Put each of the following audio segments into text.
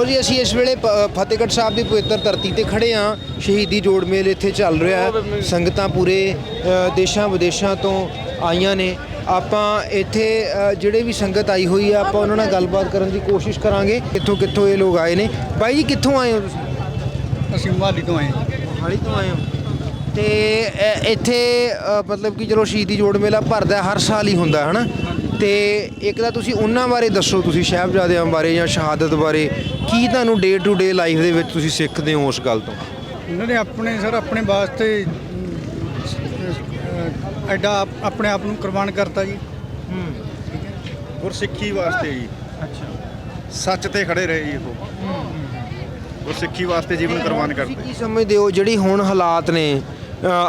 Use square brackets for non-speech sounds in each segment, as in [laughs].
ਲੋ ਜੀ ਅਸੀਂ ਇਸ ਵੇਲੇ ਫਤਿਹਗੜ੍ਹ ਸਾਹਿਬ ਦੀ ਪਵਿੱਤਰ ਧਰਤੀ ਤੇ ਖੜੇ ਹਾਂ ਸ਼ਹੀਦੀ ਜੋੜ ਮੇਲ ਇੱਥੇ ਚੱਲ ਰਿਹਾ ਸੰਗਤਾਂ ਪੂਰੇ ਦੇਸ਼ਾਂ ਵਿਦੇਸ਼ਾਂ ਤੋਂ ਆਈਆਂ ਨੇ। ਆਪਾਂ ਇੱਥੇ ਜਿਹੜੇ ਵੀ ਸੰਗਤ ਆਈ ਹੋਈ ਆ ਆਪਾਂ ਉਹਨਾਂ ਨਾਲ ਗੱਲਬਾਤ ਕਰਨ ਦੀ ਕੋਸ਼ਿਸ਼ ਕਰਾਂਗੇ। ਕਿੱਥੋਂ ਕਿੱਥੋਂ ਇਹ ਲੋਕ ਆਏ ਨੇ? ਬਾਈ ਜੀ ਕਿੱਥੋਂ ਆਏ ਹੋ ਤੁਸੀਂ? ਅਸੀਂ ਮੁਹਾਲੀ ਤੋਂ ਆਏ ਹਾਂ। ਹਾਲੀ ਤੋਂ ਆਏ ਹੋ। ਤੇ ਇੱਥੇ ਮਤਲਬ ਕਿ ਚਲੋ ਸ਼ਹੀਦੀ ਜੋੜ ਮੇਲਾ ਭਰਦਾ ਹਰ ਸਾਲ ਹੀ ਹੁੰਦਾ ਹੈ ਹਨਾ? ਤੇ ਇੱਕ ਤਾਂ ਤੁਸੀਂ ਉਹਨਾਂ ਬਾਰੇ ਦੱਸੋ ਤੁਸੀਂ ਸਾਹਿਬਜ਼ਾਦਿਆਂ ਬਾਰੇ ਜਾਂ ਸ਼ਹਾਦਤ ਬਾਰੇ। ਕੀ ਤੁਹਾਨੂੰ ਡੇ ਟੂ ਡੇ ਲਾਈਫ ਦੇ ਵਿੱਚ ਤੁਸੀਂ ਸਿੱਖਦੇ ਹੋ ਉਸ ਗੱਲ ਤੋਂ? ਉਹਨਾਂ ਨੇ ਆਪਣੇ ਸਰ ਆਪਣੇ ਵਾਸਤੇ ਐਡਾ ਆਪ- ਆਪਣੇ ਆਪ ਨੂੰ ਕੁਰਬਾਨ ਕਰਤਾ ਜੀ। ਗੁਰਸਿੱਖੀ ਵਾਸਤੇ ਜੀ। ਅੱਛਾ। ਸੱਚ ਤੇ ਖੜੇ ਰਹੇ ਜੀ ਉਹ। ਗੁਰਸਿੱਖੀ ਵਾਸਤੇ ਜੀਵਨ ਕੁਰਬਾਨ ਕਰਦੇ ਕੀ ਸਮਝਦੇ ਹੋ ਜਿਹੜੀ ਹੁਣ ਹਾਲਾਤ ਨੇ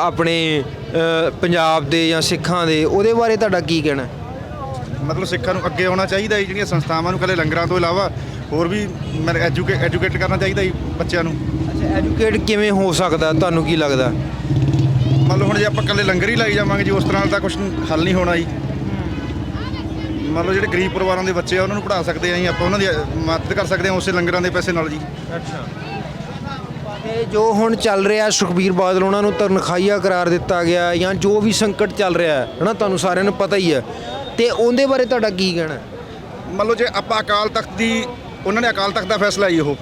ਆਪਣੇ ਪੰਜਾਬ ਦੇ ਜਾਂ ਸਿੱਖਾਂ ਦੇ ਉਹਦੇ ਬਾਰੇ ਤੁਹਾਡਾ ਕੀ ਕਹਿਣਾ ਮਤਲਬ ਸਿੱਖਾਂ ਨੂੰ ਅੱਗੇ ਆਉਣਾ ਚਾਹੀਦਾ ਜੀ ਜਿਹੜੀਆਂ ਸੰਸਥਾਵਾਂ ਨੂੰ ਕੱਲੇ ਲੰਗਰਾਂ ਤੋਂ ਇਲਾਵਾ ਹੋਰ ਵੀ ਐਜੂਕੇਟ ਐਜੂਕੇਟ ਕਰਨਾ ਚਾਹੀਦਾ ਜੀ ਬੱਚਿਆਂ ਨੂੰ। ਅੱਛਾ ਐਜੂਕੇਟ ਕਿਵੇਂ ਹੋ ਸਕਦਾ? ਤੁਹਾਨੂੰ ਕੀ ਲੱਗਦਾ? ਮੰਨ ਲਓ ਹੁਣ ਜੇ ਆਪਾਂ ਕੱਲੇ ਲੰਗਰ ਹੀ ਲਾਈ ਜਾਵਾਂਗੇ ਜੀ ਉਸ ਤਰ੍ਹਾਂ ਦਾ ਕੁਝ ਹੱਲ ਨਹੀਂ ਹੋਣਾ ਜੀ। ਮੰਨ ਲਓ ਜਿਹੜੇ ਗਰੀਬ ਪਰਿਵਾਰਾਂ ਦੇ ਬੱਚੇ ਆ ਉਹਨਾਂ ਨੂੰ ਪੜ੍ਹਾ ਸਕਦੇ ਆ ਜੀ ਆਪਾਂ ਉਹਨਾਂ ਦੀ ਮਦਦ ਕਰ ਸਕਦੇ ਆ ਉਸੇ ਲੰਗਰਾਂ ਦੇ ਪੈਸੇ ਨਾਲ ਜੀ। ਅੱਛਾ। ਤੇ ਜੋ ਹੁਣ ਚੱਲ ਰਿਹਾ ਸੁਖਬੀਰ ਬਾਦਲ ਉਹਨਾਂ ਨੂੰ ਤਨਖਾਹੀਆ ਕਰਾਰ ਦਿੱਤਾ ਗਿਆ ਜਾਂ ਜੋ ਵੀ ਸੰਕਟ ਚੱਲ ਰਿਹਾ ਹੈ ਹਨਾ ਤੁਹਾਨੂੰ ਸਾਰਿਆਂ ਨੂੰ ਪਤਾ ਹੀ ਹੈ। ਤੇ ਉਹਦੇ ਬਾਰੇ ਤੁਹਾਡਾ ਕੀ ਕਹਿਣਾ? ਮੰਨ ਲਓ ਜੇ ਆਪਾਂ ਅਕਾਲ ਤਖਤ ਦੀ ਉਹਨਾਂ ਨੇ ਅਕਾਲ ਤਖਤ ਦਾ ਫੈਸਲਾ ਹੀ ਉਹ।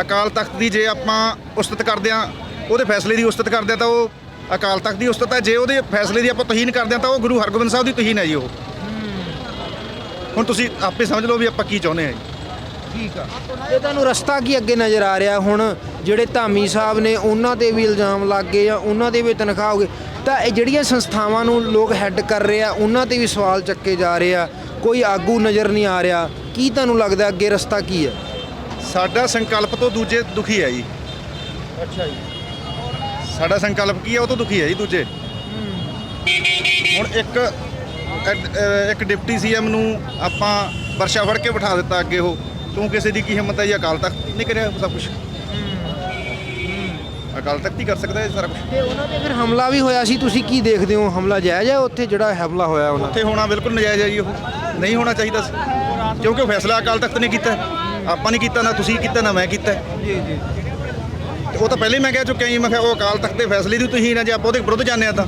ਅਕਾਲ ਤਖਤ ਦੀ ਜੇ ਆਪਾਂ ਉਸਤਤ ਕਰਦੇ ਆ ਉਹਦੇ ਫੈਸਲੇ ਦੀ ਉਸਤਤ ਕਰਦੇ ਆ ਤਾਂ ਉਹ ਅਕਾਲ ਤਖਤ ਦੀ ਉਸਤਤ ਹੈ। ਜੇ ਉਹਦੇ ਫੈਸਲੇ ਦੀ ਆਪਾਂ ਤੋਹੀਨ ਕਰਦੇ ਆ ਤਾਂ ਉਹ ਗੁਰੂ ਹਰਗੋਬਿੰਦ ਸਾਹਿਬ ਦੀ ਤੋਹੀਨ ਹੈ ਜੀ ਉਹ। ਹੁਣ ਤੁਸੀਂ ਆਪੇ ਸਮਝ ਲਓ ਵੀ ਆਪਾਂ ਕੀ ਚਾਹੁੰਦੇ ਆ ਜੀ। ਠੀਕ ਆ। ਤੇ ਤੁਹਾਨੂੰ ਰਸਤਾ ਕੀ ਅੱਗੇ ਨਜ਼ਰ ਆ ਰਿਹਾ? ਹੁਣ ਜਿਹੜੇ ਧਾਮੀ ਸਾਹਿਬ ਨੇ ਉਹਨਾਂ ਤੇ ਵੀ ਇਲਜ਼ਾਮ ਲੱਗ ਗਏ ਜਾਂ ਉਹਨਾਂ ਦੇ ਵੀ ਤਨਖਾਹ ਹੋ ਗਈ? ਤਾਂ ਇਹ ਜਿਹੜੀਆਂ ਸੰਸਥਾਵਾਂ ਨੂੰ ਲੋਕ ਹੈੱਡ ਕਰ ਰਹੇ ਆ ਉਹਨਾਂ ਤੇ ਵੀ ਸਵਾਲ ਚੱਕੇ ਜਾ ਰਹੇ ਆ। ਕੋਈ ਆਗੂ ਨਜ਼ਰ ਨਹੀਂ ਆ ਰਿਹਾ। ਕੀ ਤੁਹਾਨੂੰ ਲੱਗਦਾ ਅੱਗੇ ਰਸਤਾ ਕੀ ਹੈ? ਸਾਡਾ ਸੰਕਲਪ ਤੋਂ ਦੂਜੇ ਦੁਖੀ ਹੈ ਜੀ। ਅੱਛਾ ਜੀ। ਸਾਡਾ ਸੰਕਲਪ ਕੀ ਹੈ ਉਹ ਤੋਂ ਦੁਖੀ ਹੈ ਜੀ ਦੂਜੇ। ਹੁਣ ਇੱਕ ਇੱਕ ਡਿਪਟੀ ਸੀਐਮ ਨੂੰ ਆਪਾਂ ਵਰਸ਼ਾ ਫੜ ਕੇ ਬਿਠਾ ਦਿੱਤਾ ਅੱਗੇ ਉਹ। ਤੂੰ ਕਿਸੇ ਦੀ ਕੀ ਹਿੰਮਤ ਹੈ ਜੀ ਅਕਾਲ ਤਖਤ ਨਹੀਂ ਕਰਿਆ ਸਭ ਕੁਝ ਅਕਾਲ ਤਖਤ ਹੀ ਕਰ ਸਕਦਾ ਹੈ ਸਾਰਾ ਕੁਝ ਤੇ ਉਹਨਾਂ ਤੇ ਫਿਰ ਹਮਲਾ ਵੀ ਹੋਇਆ ਸੀ ਤੁਸੀਂ ਕੀ ਦੇਖਦੇ ਹੋ? ਹਮਲਾ ਜਾਇਜ਼ ਹੈ ਉੱਥੇ ਜਿਹੜਾ ਹਮਲਾ ਹੋਇਆ ਉਹਨਾਂ ਉੱਥੇ ਹੋਣਾ ਬਿਲਕੁਲ ਨਜਾਇਜ਼ ਹੈ ਜੀ ਉਹ। ਨਹੀਂ ਹੋਣਾ ਚਾਹੀਦਾ ਸੀ। ਕਿਉਂਕਿ ਉਹ ਫੈਸਲਾ ਅਕਾਲ ਤਖਤ ਨੇ ਕੀਤਾ। ਆਪਾਂ ਨਹੀਂ ਕੀਤਾ ਨਾ ਤੁਸੀਂ ਕੀਤਾ ਨਾ ਮੈਂ ਕੀਤਾ। ਜੀ ਜੀ। ਉਹ ਤਾਂ ਪਹਿਲੇ ਹੀ ਮੈਂ ਕਹਿ ਚੁੱਕਿਆ ਜੀ ਮੈਂ ਕਿਹਾ ਉਹ ਅਕਾਲ ਤਖਤ ਦੇ ਫੈਸਲੇ ਦੀ ਤੁਸੀਂ ਨਾ ਜੇ ਆਪਾਂ ਉਹਦੇ ਵਿਰੁੱਧ ਜਾਂਦੇ ਆ ਤਾਂ।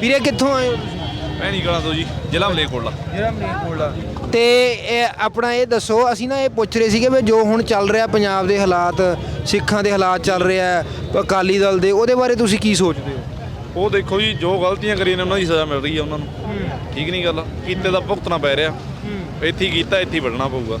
ਵੀਰੇ ਕਿੱਥੋਂ ਆਏ ਹੋ ਤੁਸੀਂ? ਭੈਣੀ ਕਲਾਂ ਤੋਂ ਜੀ ਜ਼ਿਲ੍ਹਾ ਮਲੇਰਕੋਟਲਾ। ਜਿਹੜਾ ਮਲੇਰਕੋਟਲਾ। ਤੇ ਇਹ ਆਪਣਾ ਇਹ ਦੱਸੋ ਅਸੀਂ ਨਾ ਇਹ ਪੁੱਛ ਰਹੇ ਸੀਗੇ ਵੀ ਜੋ ਹੁਣ ਚੱਲ ਰਿਹਾ ਪੰਜਾਬ ਦੇ ਹਾਲਾਤ ਸਿੱਖਾਂ ਦੇ ਹਾਲਾਤ ਚੱਲ ਰਿਹਾ ਹੈ, ਅਕਾਲੀ ਦਲ ਦੇ ਉਹਦੇ ਬਾਰੇ ਤੁਸੀਂ ਕੀ ਸੋਚਦੇ ਹੋ? ਉਹ ਦੇਖੋ ਜੀ ਜੋ ਗਲਤੀਆਂ ਕਰੀਆਂ ਨੇ ਉਹਨਾਂ ਦੀ ਸਜ਼ਾ ਮਿਲ ਰਹੀ ਹੈ ਉਹਨਾਂ ਨੂੰ। ਠੀਕ ਨਹੀਂ ਗੱਲ ਕੀਤੇ ਦਾ ਭੁਗਤਣਾ ਪੈ ਰਿਹਾ। ਇੱਥੇ ਕੀਤਾ ਇੱਥੇ ਵੱਢਣਾ ਪਊਗਾ।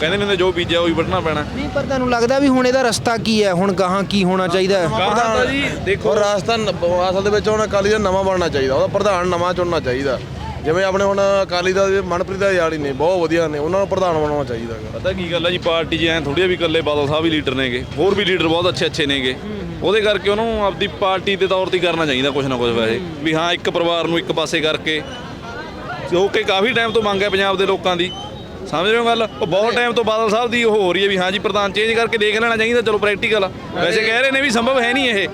ਕਹਿੰਦੇ ਨੇ ਜੋ ਬੀਜਿਆ ਉਹ ਹੀ ਵੱਢਣਾ ਪੈਣਾ। ਨਹੀਂ ਪਰ ਤੁਹਾਨੂੰ ਲੱਗਦਾ ਵੀ ਹੁਣ ਇਹਦਾ ਰਸਤਾ ਕੀ ਹੈ? ਹੁਣ ਗਾਹਾਂ ਕੀ ਹੋਣਾ ਚਾਹੀਦਾ ਹੈ? ਗਾਹਾਂ ਤਾਂ ਜੀ ਦੇਖੋ। ਰਾਜਸਥਾਨ ਅਸਲ ਦੇ ਵਿੱਚ ਹੁਣ ਅਕਾਲੀ ਦਾ ਨਵਾਂ ਬਣਨਾ ਚਾਹੀਦਾ। ਉਹਦਾ ਪ੍ਰਧਾਨ ਨਵਾਂ ਚੁਣਨਾ ਚਾਹੀਦਾ। ਜਿਵੇਂ ਆਪਣੇ ਹੁਣ ਅਕਾਲੀ ਦਲ ਦੇ ਮਨਪ੍ਰੀਤ ਦਾ ਯਾਰੀ ਨੇ, ਬਹੁਤ ਵਧੀਆ ਨੇ, ਉਹਨਾਂ ਨੂੰ ਪ੍ਰਧਾਨ ਬਣਾਉਣਾ ਚਾਹੀਦਾ ਹੈਗਾ। ਪਤਾ ਕੀ ਗੱਲ ਹੈ ਜੀ, ਪਾਰਟੀ 'ਚ ਐ ਥੋੜੀ ਵੀ ਇਕੱਲੇ ਬਾਦਲ ਸਾਹਿਬ ਹੀ ਲੀਡਰ ਨੇਗੇ, ਹੋਰ ਵੀ ਲੀਡਰ ਬਹੁਤ ਅੱਛੇ ਅੱਛੇ ਨੇਗੇ। ਉਹਦੇ ਕਰਕੇ ਉਹਨੂੰ ਆਪਦੀ ਪਾਰਟੀ ਦੇ ਤੌਰ ਤੇ ਹੀ ਕਰਨਾ ਚਾਹੀਦਾ ਕੁਝ ਨਾ ਕੁਝ ਵੈਸੇ, ਵੀ ਹਾਂ, ਇੱਕ ਪਰਿਵਾਰ ਨੂੰ ਇੱਕ ਪਾਸੇ ਕਰਕੇ, ਜੋ ਕਿ ਕਾਫੀ ਟਾਈਮ ਤੋਂ ਮੰਗ ਹੈ ਪੰਜਾਬ ਦੇ ਲੋਕਾਂ ਦੀ। ਸਮਝ ਰਹੇ ਹੋ ਗੱਲ? ਉਹ ਬਹੁਤ ਟਾਈਮ ਤੋਂ ਬਾਦਲ ਸਾਹਿਬ ਦੀ ਉਹ ਹੋ ਰਹੀ ਹੈ ਵੀ ਹਾਂ ਜੀ ਪ੍ਰਧਾਨ ਚੇਂਜ ਕਰਕੇ ਦੇਖ ਲੈਣਾ ਚਾਹੀਦਾ ਚਲੋ ਪ੍ਰੈਕਟੀਕਲ ਆ। ਵੈਸੇ ਕਹਿ ਰਹੇ ਨੇ ਵੀ ਸੰਭਵ ਹੈ ਨਹੀਂ ਇਹ।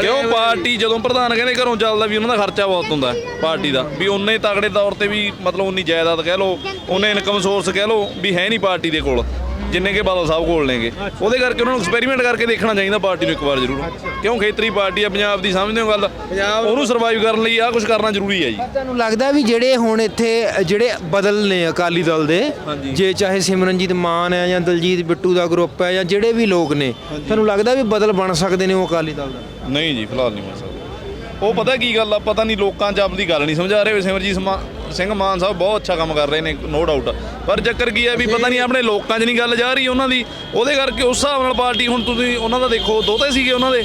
ਕਿਉਂ ਪਾਰਟੀ ਜਦੋਂ ਪ੍ਰਧਾਨ ਕਹਿੰਦੇ ਘਰੋਂ ਚੱਲਦਾ ਵੀ ਉਹਨਾਂ ਦਾ ਖਰਚਾ ਬਹੁਤ ਹੁੰਦਾ ਪਾਰਟੀ ਦਾ। ਵੀ ਉਹਨੇ ਤਗੜੇ ਤੌਰ ਤੇ ਵੀ ਮਤਲਬ ਉਨੀ ਜਾਇਦਾਦ ਕਹਿ ਲਓ ਉਹਨੇ ਇਨਕਮ ਸੋਰਸ ਕਹਿ ਲਓ ਵੀ ਹੈ ਨਹੀਂ ਪਾਰਟੀ ਦੇ ਕੋਲ। ਜਿੰਨੇ ਕੇ ਬਾਦਲ ਸਾਹਿਬ ਕੋਲ ਨੇਗੇ। ਉਹਦੇ ਕਰਕੇ ਉਹਨਾਂ ਨੂੰ ਐਕਸਪੈਰੀਮੈਂਟ ਕਰਕੇ ਦੇਖਣਾ ਚਾਹੀਦਾ ਪਾਰਟੀ ਨੂੰ ਇੱਕ ਵਾਰ ਜ਼ਰੂਰ। ਕਿਉਂ ਖੇਤਰੀ ਪਾਰਟੀ ਆ ਪੰਜਾਬ ਦੀ ਸਮਝਦੇ ਹੋ ਗੱਲ? ਉਹਨੂੰ ਸਰਵਾਈਵ ਕਰਨ ਲਈ ਆ ਕੁਝ ਕਰਨਾ ਜ਼ਰੂਰੀ ਹੈ ਜੀ। ਤੁਹਾਨੂੰ ਲੱਗਦਾ ਵੀ ਜਿਹੜੇ ਹੁਣ ਇੱਥੇ ਜਿਹੜੇ ਬਦਲ ਨੇ ਅਕਾਲੀ ਦਲ ਦੇ ਜੇ ਚਾਹੇ ਸਿਮਰਨਜੀਤ ਮਾਨ ਹੈ ਜਾਂ ਦਲਜੀਤ ਬਿੱਟੂ ਦਾ ਗਰੁੱਪ ਹੈ ਜਾਂ ਜਿਹੜੇ ਵੀ ਲੋਕ ਨੇ ਤੁਹਾਨੂੰ ਲੱਗਦਾ ਵੀ ਬਦਲ ਬਣ ਸਕਦੇ ਨੇ ਉਹ ਅਕਾਲੀ ਦਲ ਦਾ? ਨਹੀਂ ਜੀ ਫਿਲਹਾਲ ਨਹੀਂ ਮਿਲ ਸਕਦਾ। ਉਹ ਪਤਾ ਕੀ ਗੱਲ ਆ ਪਤਾ ਨਹੀਂ ਲੋਕਾਂ 'ਚ ਆਪਦੀ ਗੱਲ ਨਹੀਂ ਸਮਝਾ ਰਹੇ ਸਿਮਰਜੀਤ ਸਮਾ- ਸਿੰਘ ਮਾਨ ਸਾਹਿਬ ਬਹੁਤ ਅੱਛਾ ਕੰਮ ਕਰ ਰਹੇ ਨੇ ਨੋ ਡਾਊਟ ਪਰ ਚੱਕਰ ਕੀ ਹੈ ਵੀ ਪਤਾ ਨਹੀਂ ਆਪਣੇ ਲੋਕਾਂ 'ਚ ਨਹੀਂ ਗੱਲ ਜਾ ਰਹੀ ਉਹਨਾਂ ਦੀ। ਉਹਦੇ ਕਰਕੇ ਉਸ ਹਿਸਾਬ ਨਾਲ ਪਾਰਟੀ ਹੁਣ ਤੁਸੀਂ ਉਹਨਾਂ ਦਾ ਦੇਖੋ ਦੋਤੇ ਸੀਗੇ ਉਹਨਾਂ ਦੇ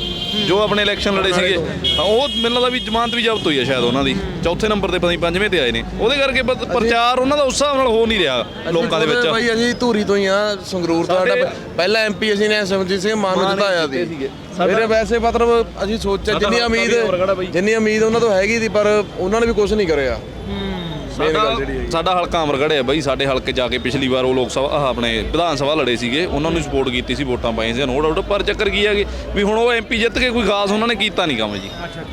ਜੋ ਆਪਣੇ ਇਲੈਕਸ਼ਨ ਲੜੇ ਸੀਗੇ। ਉਹ ਮੈਨੂੰ ਲੱਗਦਾ ਵੀ ਜ਼ਮਾਨਤ ਵੀ ਜ਼ਬਤ ਹੋਈ ਹੈ ਸ਼ਾਇਦ ਉਹਨਾਂ ਦੀ। ਚੌਥੇ ਨੰਬਰ ਤੇ ਪਤਾ ਨਹੀਂ ਪੰਜਵੇਂ ਤੇ ਆਏ ਨੇ। ਉਹਦੇ ਕਰਕੇ ਪ੍ਰਚਾਰ ਉਹਨਾਂ ਦਾ ਉਸ ਹਿਸਾਬ ਨਾਲ ਹੋ ਨਹੀਂ ਰਿਹਾ ਲੋਕਾਂ ਦੇ ਵਿੱਚ। ਭਾਈ ਅਸੀਂ ਧੂਰੀ ਤੋਂ ਹੀ ਆ ਸੰਗਰੂਰ ਤੋਂ ਸਾਡਾ ਪਹਿਲਾ ਐਮਪੀ ਅਸੀਂ ਨੇ ਸਿਮਰਜੀਤ ਸਿੰਘ ਮਾਨ ਨੂੰ ਜਿਤਾਇਆ ਸੀ। ਮੇਰੇ ਵੈਸੇ ਮਤਲਬ ਅਸੀਂ ਸੋਚਿਆ ਜਿੰਨੀ। ਉਮੀਦ ਜਿੰਨੀ ਉਮੀਦ ਉਹਨਾਂ ਤੋਂ ਹੈਗੀ ਸੀ ਪਰ ਉਹਨਾਂ ਨੇ ਵੀ ਕੁਝ ਨਹੀਂ ਕਰਿਆ। ਮੇਨ ਗੱਲ ਜਿਹੜੀ ਹੈਗੀ। ਸਾਡਾ ਹਲਕਾ ਅਮਰਗੜ੍ਹ ਹੈ ਬਾਈ ਸਾਡੇ ਹਲਕੇ ਜਾ ਕੇ ਪਿਛਲੀ ਵਾਰ ਉਹ ਲੋਕ ਸਭਾ ਆਹ ਆਪਣੇ ਵਿਧਾਨ ਸਭਾ ਲੜੇ ਸੀਗੇ ਉਹਨਾਂ ਨੂੰ ਸਪੋਰਟ ਕੀਤੀ ਸੀ ਵੋਟਾਂ ਪਾਈਆਂ ਸੀ ਨੋ ਡਾਊਟ ਪਰ ਚੱਕਰ ਕੀ ਹੈ ਕਿ ਵੀ ਹੁਣ ਉਹ ਐਮਪੀ ਜਿੱਤ ਕੇ ਕੋਈ ਖਾਸ ਉਹਨਾਂ ਨੇ ਕੀਤਾ ਨਹੀਂ ਕੰਮ ਜੀ।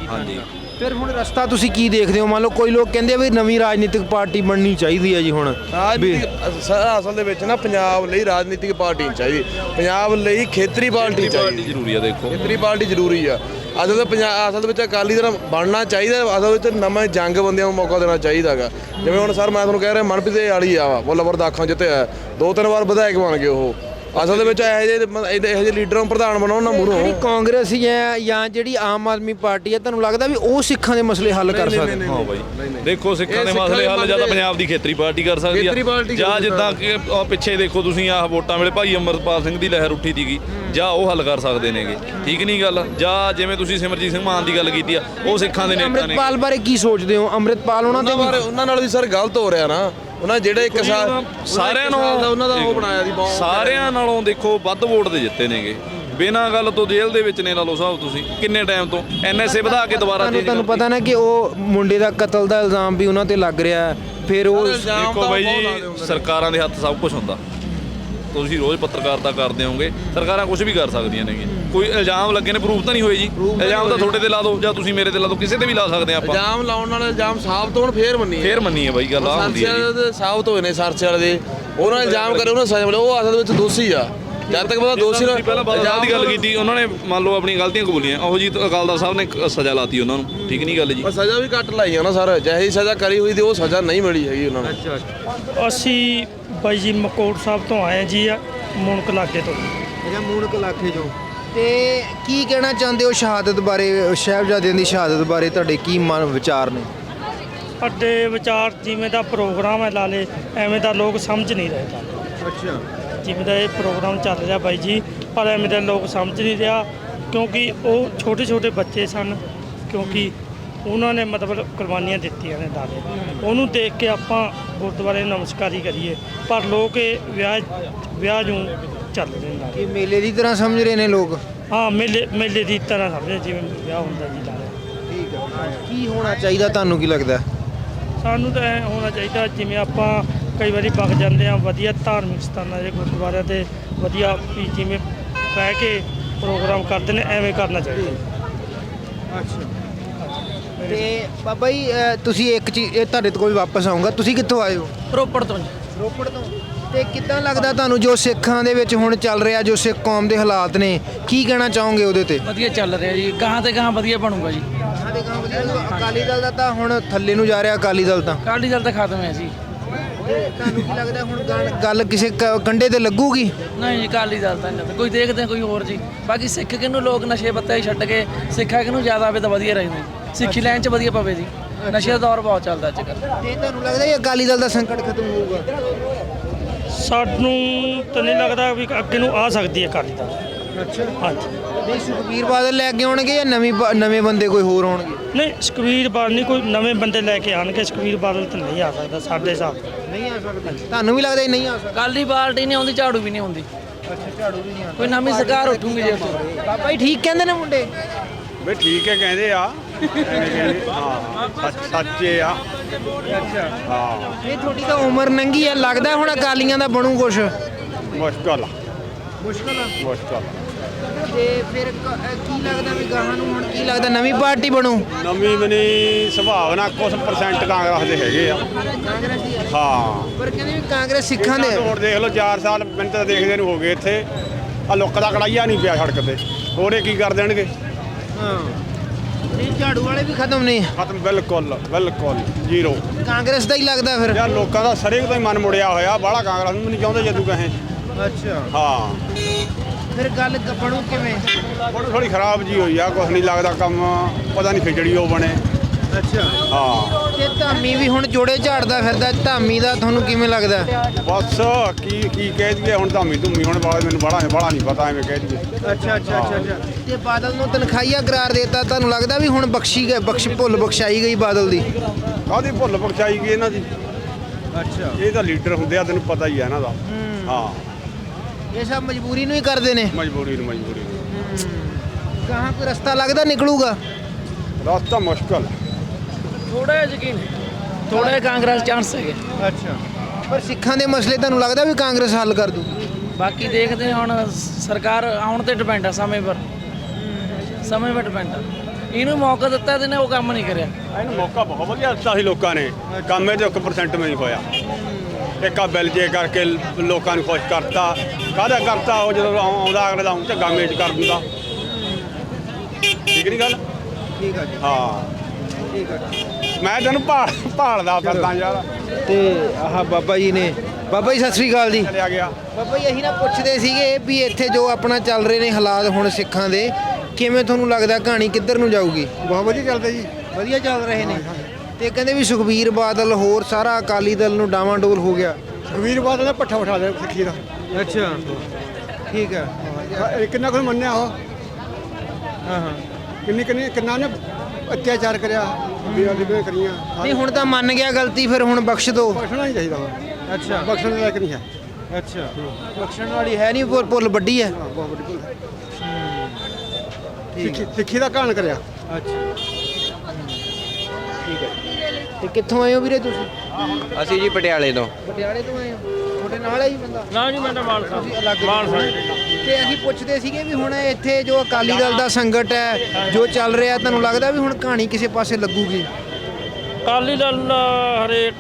ਹਾਂਜੀ। ਫਿਰ ਹੁਣ ਰਸਤਾ ਤੁਸੀਂ ਕੀ ਦੇਖਦੇ ਹੋ? ਮੰਨ ਲਓ ਕੋਈ ਲੋਕ ਕਹਿੰਦੇ ਆ ਵੀ ਨਵੀਂ ਰਾਜਨੀਤਿਕ ਪਾਰਟੀ ਬਣਨੀ ਚਾਹੀਦੀ ਹੈ ਜੀ ਹੁਣ। ਰਾਜਨੀਤਿਕ ਅਸ- ਅਸਲ ਦੇ ਵਿੱਚ ਨਾ ਪੰਜਾਬ ਲਈ ਰਾਜਨੀਤਿਕ ਪਾਰਟੀ ਨਹੀਂ ਚਾਹੀਦੀ। ਪੰਜਾਬ ਲਈ ਖੇਤਰੀ ਪਾਰਟੀ ਪਾਰਟੀ ਚਾਹੀਦੀ ਜ਼ਰੂਰੀ ਆ ਦੇਖੋ। ਖੇਤਰੀ ਪਾਰਟੀ ਜ਼ਰੂਰੀ ਆ। ਅਸਲ ਦੇ ਪੰਜਾਬ ਅਸਲ ਵਿੱਚ ਅਕਾਲੀ ਦਲ ਬਣਨਾ ਚਾਹੀਦਾ, ਅਸਲ ਵਿੱਚ ਨਵੇਂ ਜੰਗ ਬੰਦਿਆਂ ਨੂੰ ਮੌਕਾ ਦੇਣਾ ਚਾਹੀਦਾਗਾ ਜਿਵੇਂ ਹੁਣ ਸਰ ਮੈਂ ਤੁਹਾਨੂੰ ਕਹਿ ਰਿਹਾ, ਮਨਪ੍ਰੀਤ ਵਾਲੀ ਆ ਵਾ ਬੋਲਾ ਵਰਦਾਖਾਂ ਜਿੱਤੇ ਦੋ ਤਿੰਨ ਵਾਰ ਵਿਧਾਇਕ ਬਣ ਗਏ ਉਹ। ਅਸਲ ਦੇ ਵਿੱਚ ਇਹੋ ਜਿਹੇ ਇਹੋ ਜਿਹੇ ਲੀਡਰਾਂ ਨੂੰ ਪ੍ਰਧਾਨ ਬਣਾਉਣ ਨਾ ਮੂਹਰੋਂ ਜਿਹੜੀ ਕਾਂਗਰਸ ਹੀ ਹੈ ਜਾਂ ਜਿਹੜੀ ਆਮ ਆਦਮੀ ਪਾਰਟੀ ਹੈ ਤੁਹਾਨੂੰ ਲੱਗਦਾ ਵੀ ਉਹ ਸਿੱਖਾਂ ਦੇ ਮਸਲੇ ਹੱਲ ਕਰ ਸਕਦੇ? ਹਾਂ ਬਾਈ। ਦੇਖੋ ਸਿੱਖਾਂ ਇਹ ਦੇ ਸਿੱਖਾਂ ਮਸਲੇ ਦੇ ਹੱਲ ਜਾਂ ਤਾਂ ਮਸਲੇ- ਪੰਜਾਬ ਦੀ ਖੇਤਰੀ ਪਾਰਟੀ ਕਰ ਸਕਦੀ ਖੇਤਰੀ ਆ ਜਾਂ ਕਰ ਜਿੱਦਾਂ ਕਿ ਆਹ ਪਿੱਛੇ ਦੇਖੋ ਤੁਸੀਂ ਆਹ ਵੋਟਾਂ ਵੇਲੇ ਭਾਈ ਅਮਰਪਾਲ ਸਿੰਘ ਦੀ ਲਹਿਰ ਉੱਠੀ ਸੀਗੀ। ਜਾਂ ਉਹ ਹੱਲ ਕਰ ਸਕਦੇ ਨੇਗੇ। ਠੀਕ ਨਹੀਂ ਗੱਲ? ਜਾਂ ਜਿਵੇਂ ਤੁਸੀਂ ਸਿਮਰਜੀਤ ਸਿੰਘ ਮਾਨ ਦੀ ਗੱਲ ਕੀਤੀ ਆ ਉਹ ਸਿੱਖਾਂ ਦੇ ਨੇਤਾ ਨੇ ਅੰਮ੍ਰਿਤਪਾਲ ਬਾਰੇ ਕੀ ਸੋਚਦੇ ਹੋ? ਅੰਮ੍ਰਿਤਪਾਲ ਉਹਨਾਂ ਦੇ ਬਾਰੇ ਉਹਨਾਂ ਨਾਲ ਵੀ ਸਰ ਗਲਤ ਹੋ ਰਿਹਾ ਨਾ। ਉਹਨਾਂ ਜਿਹੜੇ ਇੱਕ ਸਾਲ ਸਾਰਿਆਂ ਨੂੰ ਉਹਨਾਂ ਦਾ ਉਹ ਬਣਾਇਆ ਸੀ ਬਹੁਤ ਸਾਰਿਆਂ ਨਾਲੋਂ ਦੇਖੋ ਵੱਧ ਵੋਟ ਦੇ ਜਿੱਤੇ ਨੇਗੇ ਬਿਨਾਂ ਗੱਲ ਤੋਂ ਜੇਲ੍ਹ ਦੇ ਵਿੱਚ ਨੇ ਲਾ ਲਓ ਸਾਹਿਬ ਤੁਸੀਂ ਕਿੰਨੇ ਟਾਈਮ ਤੋਂ ਐਨਐਸਏ ਵਧਾ ਕੇ ਦੁਬਾਰਾ change ਤੁਹਾਨੂੰ। ਪਤਾ ਨਾ ਕਿ ਉਹ ਮੁੰਡੇ ਦਾ ਕਤਲ ਦਾ ਇਲਜ਼ਾਮ ਵੀ ਉਹਨਾਂ ਤੇ ਲੱਗ ਰਿਹਾ ਹੈ। ਫਿਰ ਉਹ ਦੇਖੋ ਬਾਈ ਜੀ। ਸਰਕਾਰਾਂ ਦੇ ਹੱਥ ਸਭ ਕੁਝ ਹੁੰਦਾ ਤੁਸੀਂ ਰੋਜ਼ ਪੱਤਰਕਾਰਤਾ ਕਰਦੇ ਹੋਵੋਗੇ ਸਰਕਾਰਾਂ ਕੁਝ ਵੀ ਕਰ ਸਕਦੀਆਂ ਨੇਗੀਆਂ। ਕੋਈ ਇਲਜ਼ਾਮ ਲੱਗੇ ਨੇ ਪ੍ਰੂਫ ਤਾਂ ਨਹੀਂ ਹੋਏ ਜੀ। ਇਲਜ਼ਾਮ ਤਾਂ ਤੁਹਾਡੇ ਤੇ ਲਾ ਦਿਓ ਜਾਂ ਤੁਸੀਂ ਮੇਰੇ ਤੇ ਲਾ ਦਿਓ ਕਿਸੇ ਤੇ ਵੀ ਲਾ ਸਕਦੇ ਆ ਆਪਾਂ। ਇਲਜ਼ਾਮ ਲਾਉਣ ਨਾਲ ਇਲਜ਼ਾਮ ਸਾਬਤ ਹੋਣ ਫੇਰ ਮੰਨੀ ਫੇਰ ਮੰਨੀ ਹੈ ਬਾਈ ਗੱਲ ਆ ਹੁੰਦੀ ਹੈ ਦੇ ਸਾਬਤ ਹੋਏ ਨੇ ਵਾਲੇ ਦੇ। ਉਹਨਾਂ ਨੇ ਇਲਜ਼ਾਮ ਕਰੇ ਉਹਨਾਂ ਸਜ਼ਾ ਮਿਲੇ ਉਹ ਅਸਲ ਵਿੱਚ ਦੋਸ਼ੀ ਆ। ਜਦ ਤੱਕ ਪਤਾ ਦੋਸ਼ੀ ਨਾ ਸਾਹਿਬ ਦੀ ਗੱਲ ਕੀਤੀ ਉਹਨਾਂ ਨੇ ਮੰਨ ਲਓ ਆਪਣੀਆਂ ਗਲਤੀਆਂ ਕਬੂਲੀਆਂ ਉਹੋ ਜੀ ਅਕਾਲਦਾਰ ਸਾਹਿਬ ਨੇ ਸਜ਼ਾ ਲਾਤੀ ਉਹਨਾਂ ਨੂੰ। ਠੀਕ ਨਹੀਂ ਗੱਲ ਜੀ। ਪਰ ਸਜ਼ਾ ਵੀ ਘੱਟ ਲਾਈ ਆ ਨਾ ਸਰ ਜਿਹੀ ਸਜ਼ਾ ਕਰੀ ਹੋਈ ਦੀ ਉਹ ਸਜ਼ਾ ਨਹੀਂ ਮਿਲੀ ਹੈਗੀ ਉਹਨਾਂ ਨੂੰ। ਅਸੀਂ ਬਾਈ ਜੀ ਮਕੌੜ ਸਾਹਿਬ ਤੋਂ ਆਏ ਜੀ ਆ ਮੁਣਕ ਲਾਗੇ ਤੋਂ। ਜਾਂ ਮੂਣਕ ਲਾਖੇ ਜੋ ਤੇ ਕੀ ਕਹਿਣਾ ਚਾਹੁੰਦੇ ਹੋ ਸ਼ਹਾਦਤ ਬਾਰੇ ਸ਼ਹਿਬਜ਼ਾਦਿਆਂ ਦੀ ਸ਼ਹਾਦਤ ਬਾਰੇ? ਤੁਹਾਡੇ ਕੀ ਮਨ ਵਿਚਾਰ ਨੇ? ਅੱਡੇ ਵਿਚਾਰ ਜਿਵੇਂ ਦਾ ਪ੍ਰੋਗਰਾਮ ਹੈ ਲਾਲੇ ਐਵੇਂ ਦਾ ਲੋਕ ਸਮਝ ਨਹੀਂ ਰਹੇ। ਤਾਂ ਅੱਛਾ। ਜਿਵੇਂ ਦਾ ਇਹ ਪ੍ਰੋਗਰਾਮ ਚੱਲ ਰਿਹਾ ਬਾਈ ਜੀ ਪਰ ਐਵੇਂ ਦਾ ਲੋਕ ਸਮਝ ਨਹੀਂ ਰਿਹਾ ਕਿਉਂਕਿ ਉਹ ਛੋਟੇ ਛੋਟੇ ਬੱਚੇ ਸਨ ਕਿਉਂਕਿ ਉਹਨਾਂ ਨੇ ਮਤਲਬ ਕੁਰਬਾਨੀਆਂ ਦਿੱਤੀਆਂ ਨੇ ਲਾਲੇ ਉਹਨੂੰ ਦੇਖ ਕੇ ਆਪਾਂ ਗੁਰਦੁਆਰੇ ਨਮਸਕਾਰੀ ਕਰੀਏ ਪਰ ਲੋਕ ਇਹ ਵਿਆਹ ਵਿਆਹ ਨੂੰ ਚੱਲ ਰਹੇ ਨੇ ਇਹ ਮੇਲੇ ਦੀ ਤਰ੍ਹਾਂ ਸਮਝ ਰਹੇ ਨੇ ਲੋਕ? ਹਾਂ ਮੇਲੇ ਮੇਲੇ ਦੀ ਤਰ੍ਹਾਂ ਸਮਝੇ ਜਿਵੇਂ ਵਿਆਹ ਹੁੰਦਾ ਜੀ ਲਾਲੇ ਠੀਕ ਹੈ ਕੀ ਹੋਣਾ ਚਾਹੀਦਾ ਤੁਹਾਨੂੰ ਕੀ ਲੱਗਦਾ? ਸਾਨੂੰ ਤਾਂ ਐਂ ਹੋਣਾ ਚਾਹੀਦਾ ਜਿਵੇਂ ਆਪਾਂ ਕਈ ਵਾਰੀ ਵਗ ਜਾਂਦੇ ਆ ਵਧੀਆ ਧਾਰਮਿਕ ਸਥਾਨਾਂ ਦੇ ਗੁਰਦੁਆਰਿਆਂ ਤੇ ਵਧੀਆ ਵੀ ਜਿਵੇਂ ਬਹਿ ਕੇ ਪ੍ਰੋਗਰਾਮ ਕਰਦੇ ਨੇ ਐਵੇਂ ਕਰਨਾ ਚਾਹੀਦਾ। ਤੇ ਬਾਬਾ ਜੀ ਅ, ਤੁਸੀਂ ਇੱਕ ਚੀਜ਼ ਇਹ ਤੁਹਾਡੇ ਤੋਂ ਕੋਈ ਵਾਪਸ ਆਉਂਗਾ ਤੁਸੀਂ ਕਿੱਥੋਂ ਆਏ ਹੋ? ਰੋਪੜ ਤੋਂ ਜੀ। ਰੋਪੜ ਤੋਂ। ਤੇ ਕਿੱਦਾਂ ਲੱਗਦਾ ਤੁਹਾਨੂੰ ਜੋ ਸਿੱਖਾਂ ਦੇ ਵਿੱਚ ਹੁਣ ਚੱਲ ਰਿਹਾ ਜੋ ਸਿੱਖ ਕੌਮ ਦੇ ਹਾਲਾਤ ਨੇ? ਕੀ ਕਹਿਣਾ ਚਾਹੋਗੇ ਉਹਦੇ ਤੇ? ਵਧੀਆ ਚੱਲ ਰਿਹਾ ਜੀ। ਗਾਂ ਤੇ ਗਾਂ ਵਧੀਆ ਬਣੂਗਾ ਜੀ। ਸਾਡੇ ਗਾਂ ਵਧੀਆ ਅਕਾਲੀ ਦਲ ਦਾ ਤਾਂ ਹੁਣ ਥੱਲੇ ਨੂੰ ਜਾ ਰਿਹਾ ਅਕਾਲੀ ਦਲ ਤਾਂ। ਅਕਾਲੀ ਦਲ ਤਾਂ ਖਤਮ ਹੈ ਜੀ। ਤੁਹਾਨੂੰ ਕੀ ਲੱਗਦਾ ਹੁਣ ਗੱਲ- ਗੱਲ ਕਿਸੇ ਕ- ਕੰਡੇ ਤੇ ਲੱਗੂਗੀ? ਨਹੀਂ ਜੀ ਅਕਾਲੀ ਦਲ ਤਾਂ ਨਹੀਂ ਕੋਈ ਦੇਖਦੇ ਕੋਈ ਹੋਰ ਜੀ। ਬਾਕੀ ਸਿੱਖ ਕਿਨੂੰ ਲੋਕ ਨਸ਼ੇ ਪੱਤੇ ਛੱਡ ਕੇ ਸਿੱਖਾ ਕਿਨੂੰ ਜ਼ਿਆਦਾ ਆਵੇ ਤਾਂ ਵਧੀਆ ਰਹਿੰਦੇ। ਸਿੱਖੀ ਲਾਈਨ 'ਚ ਵਧੀਆ ਪਵੇ ਜੀ। ਨਸ਼ੇ ਦਾ ਦੌਰ ਬਹੁਤ ਚੱਲਦਾ ਅੱਜ ਕੱਲ੍ਹ। ਤੇ ਤੁਹਾਨੂੰ ਲੱਗਦਾ ਇਹ ਅਕਾਲੀ ਦਲ ਦਾ ਸੰਕਟ ਖਤਮ ਹੋਊਗਾ? ਸਾਨੂੰ ਤਾਂ ਨਹੀਂ ਲੱਗਦਾ ਵੀ ਅੱਗੇ ਨੂੰ ਆ ਸਕਦੀ ਹੈ ਅਕਾਲੀ ਦਲ। ਅੱਛਾ। ਹਾਂਜੀ। ਨਹੀਂ ਸੁਖਬੀਰ ਬਾਦਲ ਲੈ ਕੇ ਆਉਣਗੇ ਜਾਂ ਨਵੀਂ ਬ- ਨਵੇਂ ਬੰਦੇ ਕੋਈ ਹੋਰ ਆਉਣਗੇ? ਨਹੀਂ ਸੁਖਬੀਰ ਬਾਦਲ ਨਹੀਂ ਕੋਈ ਨਵੇਂ ਬੰਦੇ ਲੈ ਕੇ ਆਣਗੇ ਸੁਖਬੀਰ ਬਾਦਲ ਤਾਂ ਨਹੀਂ ਆ ਸਕਦਾ ਸਾਡੇ ਹਿਸਾਬ ਨਾਲ। ਨਹੀਂ ਆ ਸਕਦੇ। ਤੁਹਾਨੂੰ ਵੀ ਲੱਗਦਾ ਇਹ ਨਹੀਂ ਆ ਸਕਦਾ? ਅਕਾਲੀ ਪਾਰਟੀ ਨਹੀਂ ਆਉਂਦੀ ਝਾੜੂ ਵੀ ਨਹੀਂ ਆਉਂਦੀ। ਅੱਛਾ ਝਾੜੂ ਵੀ ਨਹੀਂ ਕੋਈ ਨਵੀਂ ਸਰਕਾਰ ਉੱਠੂਗੀ ਜੇ ਉੱਥੇ ਬਾਬਾ ਜੀ ਠੀਕ ਕਹਿੰਦੇ ਨੇ ਮੁੰਡੇ? ਵੇ ਠੀਕ ਹੈ ਕਹਿੰਦੇ ਆ। ਹਾਂ ਸੱਚ- ਸੱਚੇ ਆ। ਹਾਂ ਇਹ ਤੁਹਾਡੀ ਤਾਂ ਉਮਰ ਨੰਗੀ ਆ ਲੱਗਦਾ ਹੁਣ ਅਕਾਲੀਆਂ ਦਾ ਬਣੂ ਕੁਛ। ਮੁਸ਼ਕਲ ਆ। ਮੁਸ਼ਕਲ ਆ। ਮੁਸ਼ਕਲ। ਤੇ ਫਿਰ ਕ- ਅ, ਕੀ ਲੱਗਦਾ ਵੀ ਗਾਹਾਂ ਨੂੰ ਹੁਣ ਕੀ ਲੱਗਦਾ ਨਵੀਂ ਪਾਰਟੀ ਬਣੂ? ਨਵੀਂ ਬਣੀ ਸੰਭਾਵਨਾ ਕੁਝ ਪਰਸੈਂਟ ਕਾਂਗਰਸ ਦੇ ਹੈਗੇ ਆ। ਕਾਂਗਰਸ ਦੀ ਆ। ਹਾਂ। ਪਰ ਕਹਿੰਦੇ ਵੀ ਕਾਂਗਰਸ ਸਿੱਖਾਂ ਦੇ। ਹੁਣ ਦੇਖ ਲਓ 4 ਸਾਲ ਮੈਨੂੰ ਤਾਂ ਦੇਖਦੇ ਨੂੰ ਹੋ ਗਏ ਇੱਥੇ। ਆ ਲੋਕਾਂ ਦਾ ਕੜਾਈਆ ਨਹੀਂ ਪਿਆ ਸੜਕ ਤੇ। ਹੋਰੇ ਕੀ ਕਰ ਦੇਣਗੇ? ਹਾਂ। ਇਹ ਝਾੜੂ ਵਾਲੇ ਵੀ ਖਤਮ ਨੇ ਖਤਮ ਬਿਲਕੁਲ ਬਿਲਕੁਲ ਜ਼ੀਰੋ। ਕਾਂਗਰਸ ਦਾ ਹੀ ਲੱਗਦਾ ਫਿਰ। ਯਾਰ ਲੋਕਾਂ ਦਾ ਸਰੇਕ ਤੋਂ ਹੀ ਮਨ ਮੁੜਿਆ ਹੋਇਆ ਬਾਹਲਾ ਕਾਂਗਰਸ ਨੂੰ ਨਹੀਂ ਚਾਹੁੰਦੇ ਜਦੋਂ ਕਹੇ। ਅੱਛਾ। ਹਾਂ। ਫਿਰ ਗੱਲ ਬਣੂ ਕਿਵੇਂ? ਥੋੜੀ ਥੋੜੀ ਖਰਾਬ ਜੀ ਹੋਈ ਆ ਕੁਛ ਨਹੀਂ ਲੱਗਦਾ ਕੰਮ ਪਤਾ ਨਹੀਂ ਖਿਚੜੀ ਉਹ ਬਣੇ। ਅੱਛਾ। ਹਾਂ। ਤੇ ਧਾਮੀ ਵੀ ਹੁਣ ਜੋੜੇ ਝਾੜਦਾ ਫਿਰਦਾ ਧਾਮੀ ਦਾ ਤੁਹਾਨੂੰ ਕਿਵੇਂ ਲੱਗਦਾ? ਬਸ ਕੀ ਕੀ ਕਹਿ ਦਈਏ ਹੁਣ ਧਾਮੀ ਧੂਮੀ ਹੁਣ ਬਾਅਦ ਮੈਨੂੰ ਬੜਾ ਬੜਾ ਨਹੀਂ ਪਤਾ ਐਵੇਂ ਕਹਿ ਦਈਏ। ਅੱਛਾ ਅੱਛਾ ਅੱਛਾ ਅੱਛਾ। ਤੇ ਬਾਦਲ ਨੂੰ ਤਨਖਾਹੀਆ ਕਰਾਰ ਦੇਤਾ ਤੁਹਾਨੂੰ ਲੱਗਦਾ ਵੀ ਹੁਣ ਬਖਸ਼ੀ ਗਏ ਬਖਸ਼ ਭੁੱਲ ਬਖਸ਼ਾਈ ਗਈ ਬਾਦਲ ਦੀ? ਕਾਹਦੀ ਭੁੱਲ ਬਖਸ਼ਾਈ ਗਈ ਇਹਨਾਂ ਦੀ? ਅੱਛਾ। ਇਹ ਤਾਂ ਲੀਡਰ ਹੁੰਦੇ ਆ ਤੈਨੂੰ ਪਤਾ ਹੀ ਆ ਇਹਨਾਂ ਦਾ। ਹਾਂ। ਇਹ ਸਭ ਮਜਬੂਰੀ ਨੂੰ ਹੀ ਕਰਦੇ ਨੇ। ਮਜਬੂਰੀ ਨੂੰ ਮਜਬੂਰੀ ਨੂੰ। ਕਹਾਂ ਕੋਈ ਰਸਤਾ ਲੱਗਦਾ ਨਿਕਲੂਗਾ? ਰਸਤਾ ਮੁਸ਼ਕਲ। ਹੈ। ਥੋੜਾ ਜਿਹਾ ਯਕੀਨ ਥੋੜਾ ਜਿਹਾ ਕਾਂਗਰਸ ਚਾਂਸ ਹੈਗੇ। ਅੱਛਾ। ਪਰ ਸਿੱਖਾਂ ਦੇ ਮਸਲੇ ਤੁਹਾਨੂੰ ਲੱਗਦਾ ਵੀ ਕਾਂਗਰਸ ਹੱਲ ਕਰ ਦੂ? ਬਾਕੀ ਦੇਖਦੇ ਹੁਣ ਸਰਕਾਰ ਆਉਣ ਤੇ ਡਿਪੈਂਡ ਆ ਸਮੇਂ ਪਰ। ਸਮੇਂ 'ਤੇ ਡਿਪੈਂਡ ਆ। ਇਹਨੂੰ ਮੌਕਾ ਦਿੱਤਾ ਤੇ ਨੇ ਉਹ ਕੰਮ ਨਹੀਂ ਕਰਿਆ। ਇਹਨੂੰ ਮੌਕਾ ਬਹੁਤ ਵਧੀਆ ਦਿੱਤਾ ਸੀ ਲੋਕਾਂ ਨੇ। ਕੰਮ ਇਹਦੇ 1% ਵੀ ਨਹੀਂ ਹੋਇਆ। ਇੱਕ ਆ ਬਿੱਲ ਜੇ ਕਰਕੇ ਲੋਕਾਂ ਨੂੰ ਖੁਸ਼ ਕਰਤਾ। ਕਾਹਦਾ ਕਰਤਾ? ਉਹ ਜਦੋਂ ਆਉ- ਆਉਂਦਾ ਅਗਲੇ ਦਾ ਝੱਗਾ ਮੇਚ ਕਰ ਦਿੰਦਾ। ਠੀਕ ਨਹੀਂ ਗੱਲ? ਠੀਕ ਆ ਜੀ। ਹਾਂ। ਠੀਕ ਆ ਮੈਂ ਤੈਨੂੰ ਭਾਲ ਭਾਲਦਾ ਫਿਰਦਾ ਯਾਰ। ਤੇ ਆਹ ਬਾਬਾ ਜੀ ਨੇ ਬਾਬਾ ਜੀ ਸਤਿ ਸ੍ਰੀ ਅਕਾਲ ਜੀ। ਚਲਿਆ ਗਿਆ। ਬਾਬਾ ਜੀ ਅਸੀਂ ਨਾ ਪੁੱਛਦੇ ਸੀਗੇ ਵੀ ਇੱਥੇ ਜੋ ਆਪਣਾ ਚੱਲ ਰਹੇ ਨੇ ਹਾਲਾਤ ਹੁਣ ਸਿੱਖਾਂ ਦੇ ਕਿਵੇਂ ਤੁਹਾਨੂੰ ਲੱਗਦਾ ਕਹਾਣੀ ਕਿੱਧਰ ਨੂੰ ਜਾਊਗੀ? ਬਹੁਤ ਵਧੀਆ ਚੱਲਦਾ ਜੀ। ਵਧੀਆ ਚੱਲ ਰਹੇ ਨੇ। ਤੇ ਕਹਿੰਦੇ ਵੀ ਸੁਖਬੀਰ ਬਾਦਲ ਹੋਰ ਸਾਰਾ ਅਕਾਲੀ ਦਲ ਨੂੰ ਡਾਵਾਂਡੋਲ ਹੋ ਗਿਆ। ਸੁਖਵੀਰ ਬਾਦਲ ਨੇ ਪੱਠਾ ਉਠਾ ਲਿਆ ਸਿੱਖੀ ਦਾ। ਅੱਛਾ। ਠੀਕ ਹੈ। ਕਿੰਨਾ ਕੁ ਮੰਨਿਆ ਉਹ। ਹਾਂ ਹਾਂ। ਕਿੰਨੀ ਕਿੰਨੀ ਕਿੰਨਾ ਨੇ ਅਤਿਆਚਾਰ ਕਰਿਆ। ਵੀ ਕਰੀਆਂ। ਨਹੀਂ ਹੁਣ ਤਾਂ ਮੰਨ ਗਿਆ ਗਲਤੀ ਫਿਰ ਹੁਣ ਬਖਸ਼ ਦਿਓ ਬਖਸ਼ਣਾ ਹੀ ਚਾਹੀਦਾ ਵਾ। ਅੱਛਾ। ਬਖਸ਼ਣ ਦਾ ਲਾਇਕ ਨਹੀਂ ਹੈ। ਅੱਛਾ। ਬਖਸ਼ਣ ਵਾਲੀ ਹੈ ਨਹੀਂ ਭੁੱਲ- ਭੁੱਲ ਵੱਡੀ ਹੈ। ਹਾਂ, ਬਹੁਤ ਵੱਡੀ ਭੁੱਲ ਹੈ। ਸਿੱਖੀ ਸਿੱਖੀ ਦਾ ਕਾਣ ਕਰਿਆ। ਅੱਛਾ। ਠੀਕ ਹੈ। ਤੇ ਕਿੱਥੋਂ ਆਏ ਹੋ ਵੀਰੇ ਤੁਸੀਂ? ਅਸੀਂ ਜੀ ਪਟਿਆਲੇ ਤੋਂ। ਪਟਿਆਲੇ ਤੋਂ ਆਏ ਹੋ। ਤੁਹਾਡੇ ਨਾਲ ਹੈ ਬੰਦਾ? ਨਾ ਜੀ ਮੈਂ ਤਾਂ ਮਾਨਸਾ। ਅਲੱਗ ਤੇ ਅਸੀਂ ਪੁੱਛਦੇ ਸੀਗੇ ਵੀ ਹੁਣ ਇੱਥੇ ਜੋ ਅਕਾਲੀ ਦਲ ਦਾ ਸੰਗਠ ਹੈ ਜੋ ਚੱਲ ਰਿਹਾ ਤੁਹਾਨੂੰ ਲੱਗਦਾ ਵੀ ਹੁਣ ਕਹਾਣੀ ਕਿਸੇ ਪਾਸੇ ਲੱਗੂਗੀ? ਅਕਾਲੀ ਦਲ ਦਾ ਹਰੇਕ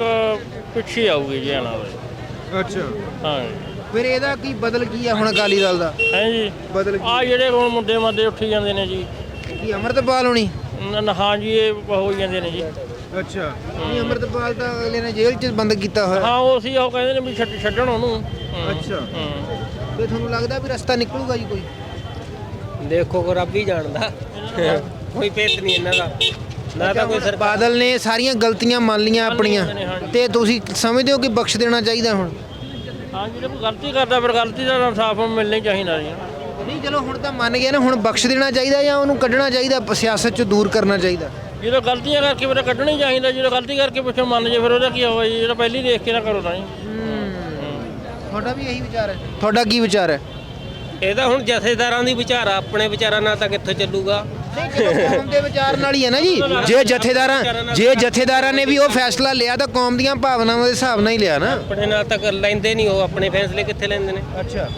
ਪਿੱਛੇ ਆਊਗੀ ਜੀ ਆਣਾ ਅੱਛਾ। ਹਾਂ ਫਿਰ ਇਹਦਾ ਕੀ ਬਦਲ ਕੀ ਹੈ ਹੁਣ ਅਕਾਲੀ ਦਲ ਦਾ? ਹੈ ਜੀ? ਬਦਲ ਕੀ? ਆ ਜਿਹੜੇ ਹੁਣ ਮੁੰਡੇ ਮਾਦੇ ਉੱਠੀ ਜਾਂਦੇ ਨੇ ਜੀ। ਕੀ ਅਮਰਤਪਾਲ ਹੋਣੀ? ਨ- ਨ- ਹਾਂ ਜੀ ਇਹ ਹੋ ਜਾਂਦੇ ਨੇ ਜੀ। ਅੱਛਾ। ਨਹੀਂ ਅਮਰਤਪਾਲ ਤਾਂ ਅਗਲੇ ਨੇ ਜੇਲ੍ਹ 'ਚ ਬੰਦ ਕੀਤਾ ਹੋਇਆ? ਹਾਂ ਉਹ ਸੀ ਉਹ ਕਹਿੰਦੇ ਨੇ ਵੀ ਛੱਡ- ਛੱਡਣ ਉਹਨੂੰ। ਹੂੰ। ਅੱਛਾ। ਹੂੰ। ਤੇ ਤੁਹਾਨੂੰ ਲੱਗਦਾ ਵੀ ਰਸਤਾ ਨਿਕਲੂਗਾ ਜੀ ਕੋਈ? ਦੇਖੋ ਕੋ ਰੱਬ ਹੀ ਜਾਣਦਾ। ਕੋਈ ਪੇਤ ਨਹੀਂ ਇਹਨਾਂ ਦਾ। ਨਾ ਤਾਂ ਕੋਈ ਸਰਕਾਰ ਬਾਦਲ ਨੇ ਸਾਰੀਆਂ ਗਲਤੀਆਂ ਮੰਨ ਲੀਆਂ ਆਪਣੀਆਂ। ਤੇ ਤੁਸੀਂ ਸਮਝਦੇ ਹੋ ਕਿ ਬਖਸ਼ ਦੇਣਾ ਚਾਹੀਦਾ ਹੁਣ? ਹਾਂ ਜਿਹੜੇ ਕੋਈ ਗਲਤੀ ਕਰਦਾ ਫਿਰ ਗਲਤੀ ਦਾ ਇਨਸਾਫ ਮਿਲਣਾ ਹੀ ਚਾਹੀਦਾ ਜੀ। ਨਹੀਂ ਚਲੋ ਹੁਣ ਤਾਂ ਮੰਨ ਗਿਆ ਨਾ ਹੁਣ ਬਖਸ਼ ਦੇਣਾ ਚਾਹੀਦਾ ਜਾਂ ਉਹਨੂੰ ਕੱਢਣਾ ਚਾਹੀਦਾ ਸਿਆਸਤ 'ਚ ਦੂਰ ਕਰਨਾ ਚਾਹੀਦਾ? ਜਦੋਂ ਗਲਤੀਆਂ ਕਰਕੇ ਫਿਰ ਕੱਢਣਾ ਹੀ ਚਾਹੀਦਾ ਜਦੋਂ ਗਲਤੀ ਕਰਕੇ ਪਿੱਛੋਂ ਮੰਨ ਜੇ ਫਿਰ ਉਹਦਾ ਕੀ ਹੋਇਆ ਜੀ? ਜਿਹੜਾ ਪਹਿਲੀ ਦੇਖ ਕੇ ਨਾ ਕਰੋ ਤਾਂ ਜੀ। ਤੁਹਾਡਾ ਵੀ ਇਹੀ ਵਿਚਾਰ ਹੈ? ਤੁਹਾਡਾ ਕੀ ਵਿਚਾਰ ਹੈ? ਇਹਦਾ ਹੁਣ ਜਥੇਦਾਰਾਂ ਦੀ ਵਿਚਾਰਾ ਆਪਣੇ ਵਿਚਾਰਾਂ ਨਾਲ ਤਾਂ ਕਿੱਥੋਂ ਚੱਲੂਗਾ? ਨਹੀਂ ਚਲੋ ਕੌਮ ਦੇ ਵਿਚਾਰ ਨਾਲ ਹੀ ਹੈ ਨਾ ਜੀ। ਜੇ ਜਥੇਦਾਰਾਂ ਜੇ ਜਥੇਦਾਰਾਂ ਨੇ ਵੀ ਉਹ ਫੈਸਲਾ ਲਿਆ ਤਾਂ ਕੌਮ ਦੀਆਂ ਭਾਵਨਾਵਾਂ ਦੇ ਹਿਸਾਬ ਨਾਲ ਹੀ ਲਿਆ ਨਾ। ਆਪਣੇ ਨਾਲ ਤਾਂ ਕਰ ਲੈਂਦੇ ਨਹੀਂ ਉਹ ਆਪਣੇ ਫੈਸਲੇ ਕਿੱਥੇ ਲੈਂਦੇ ਨੇ? ਅੱਛਾ।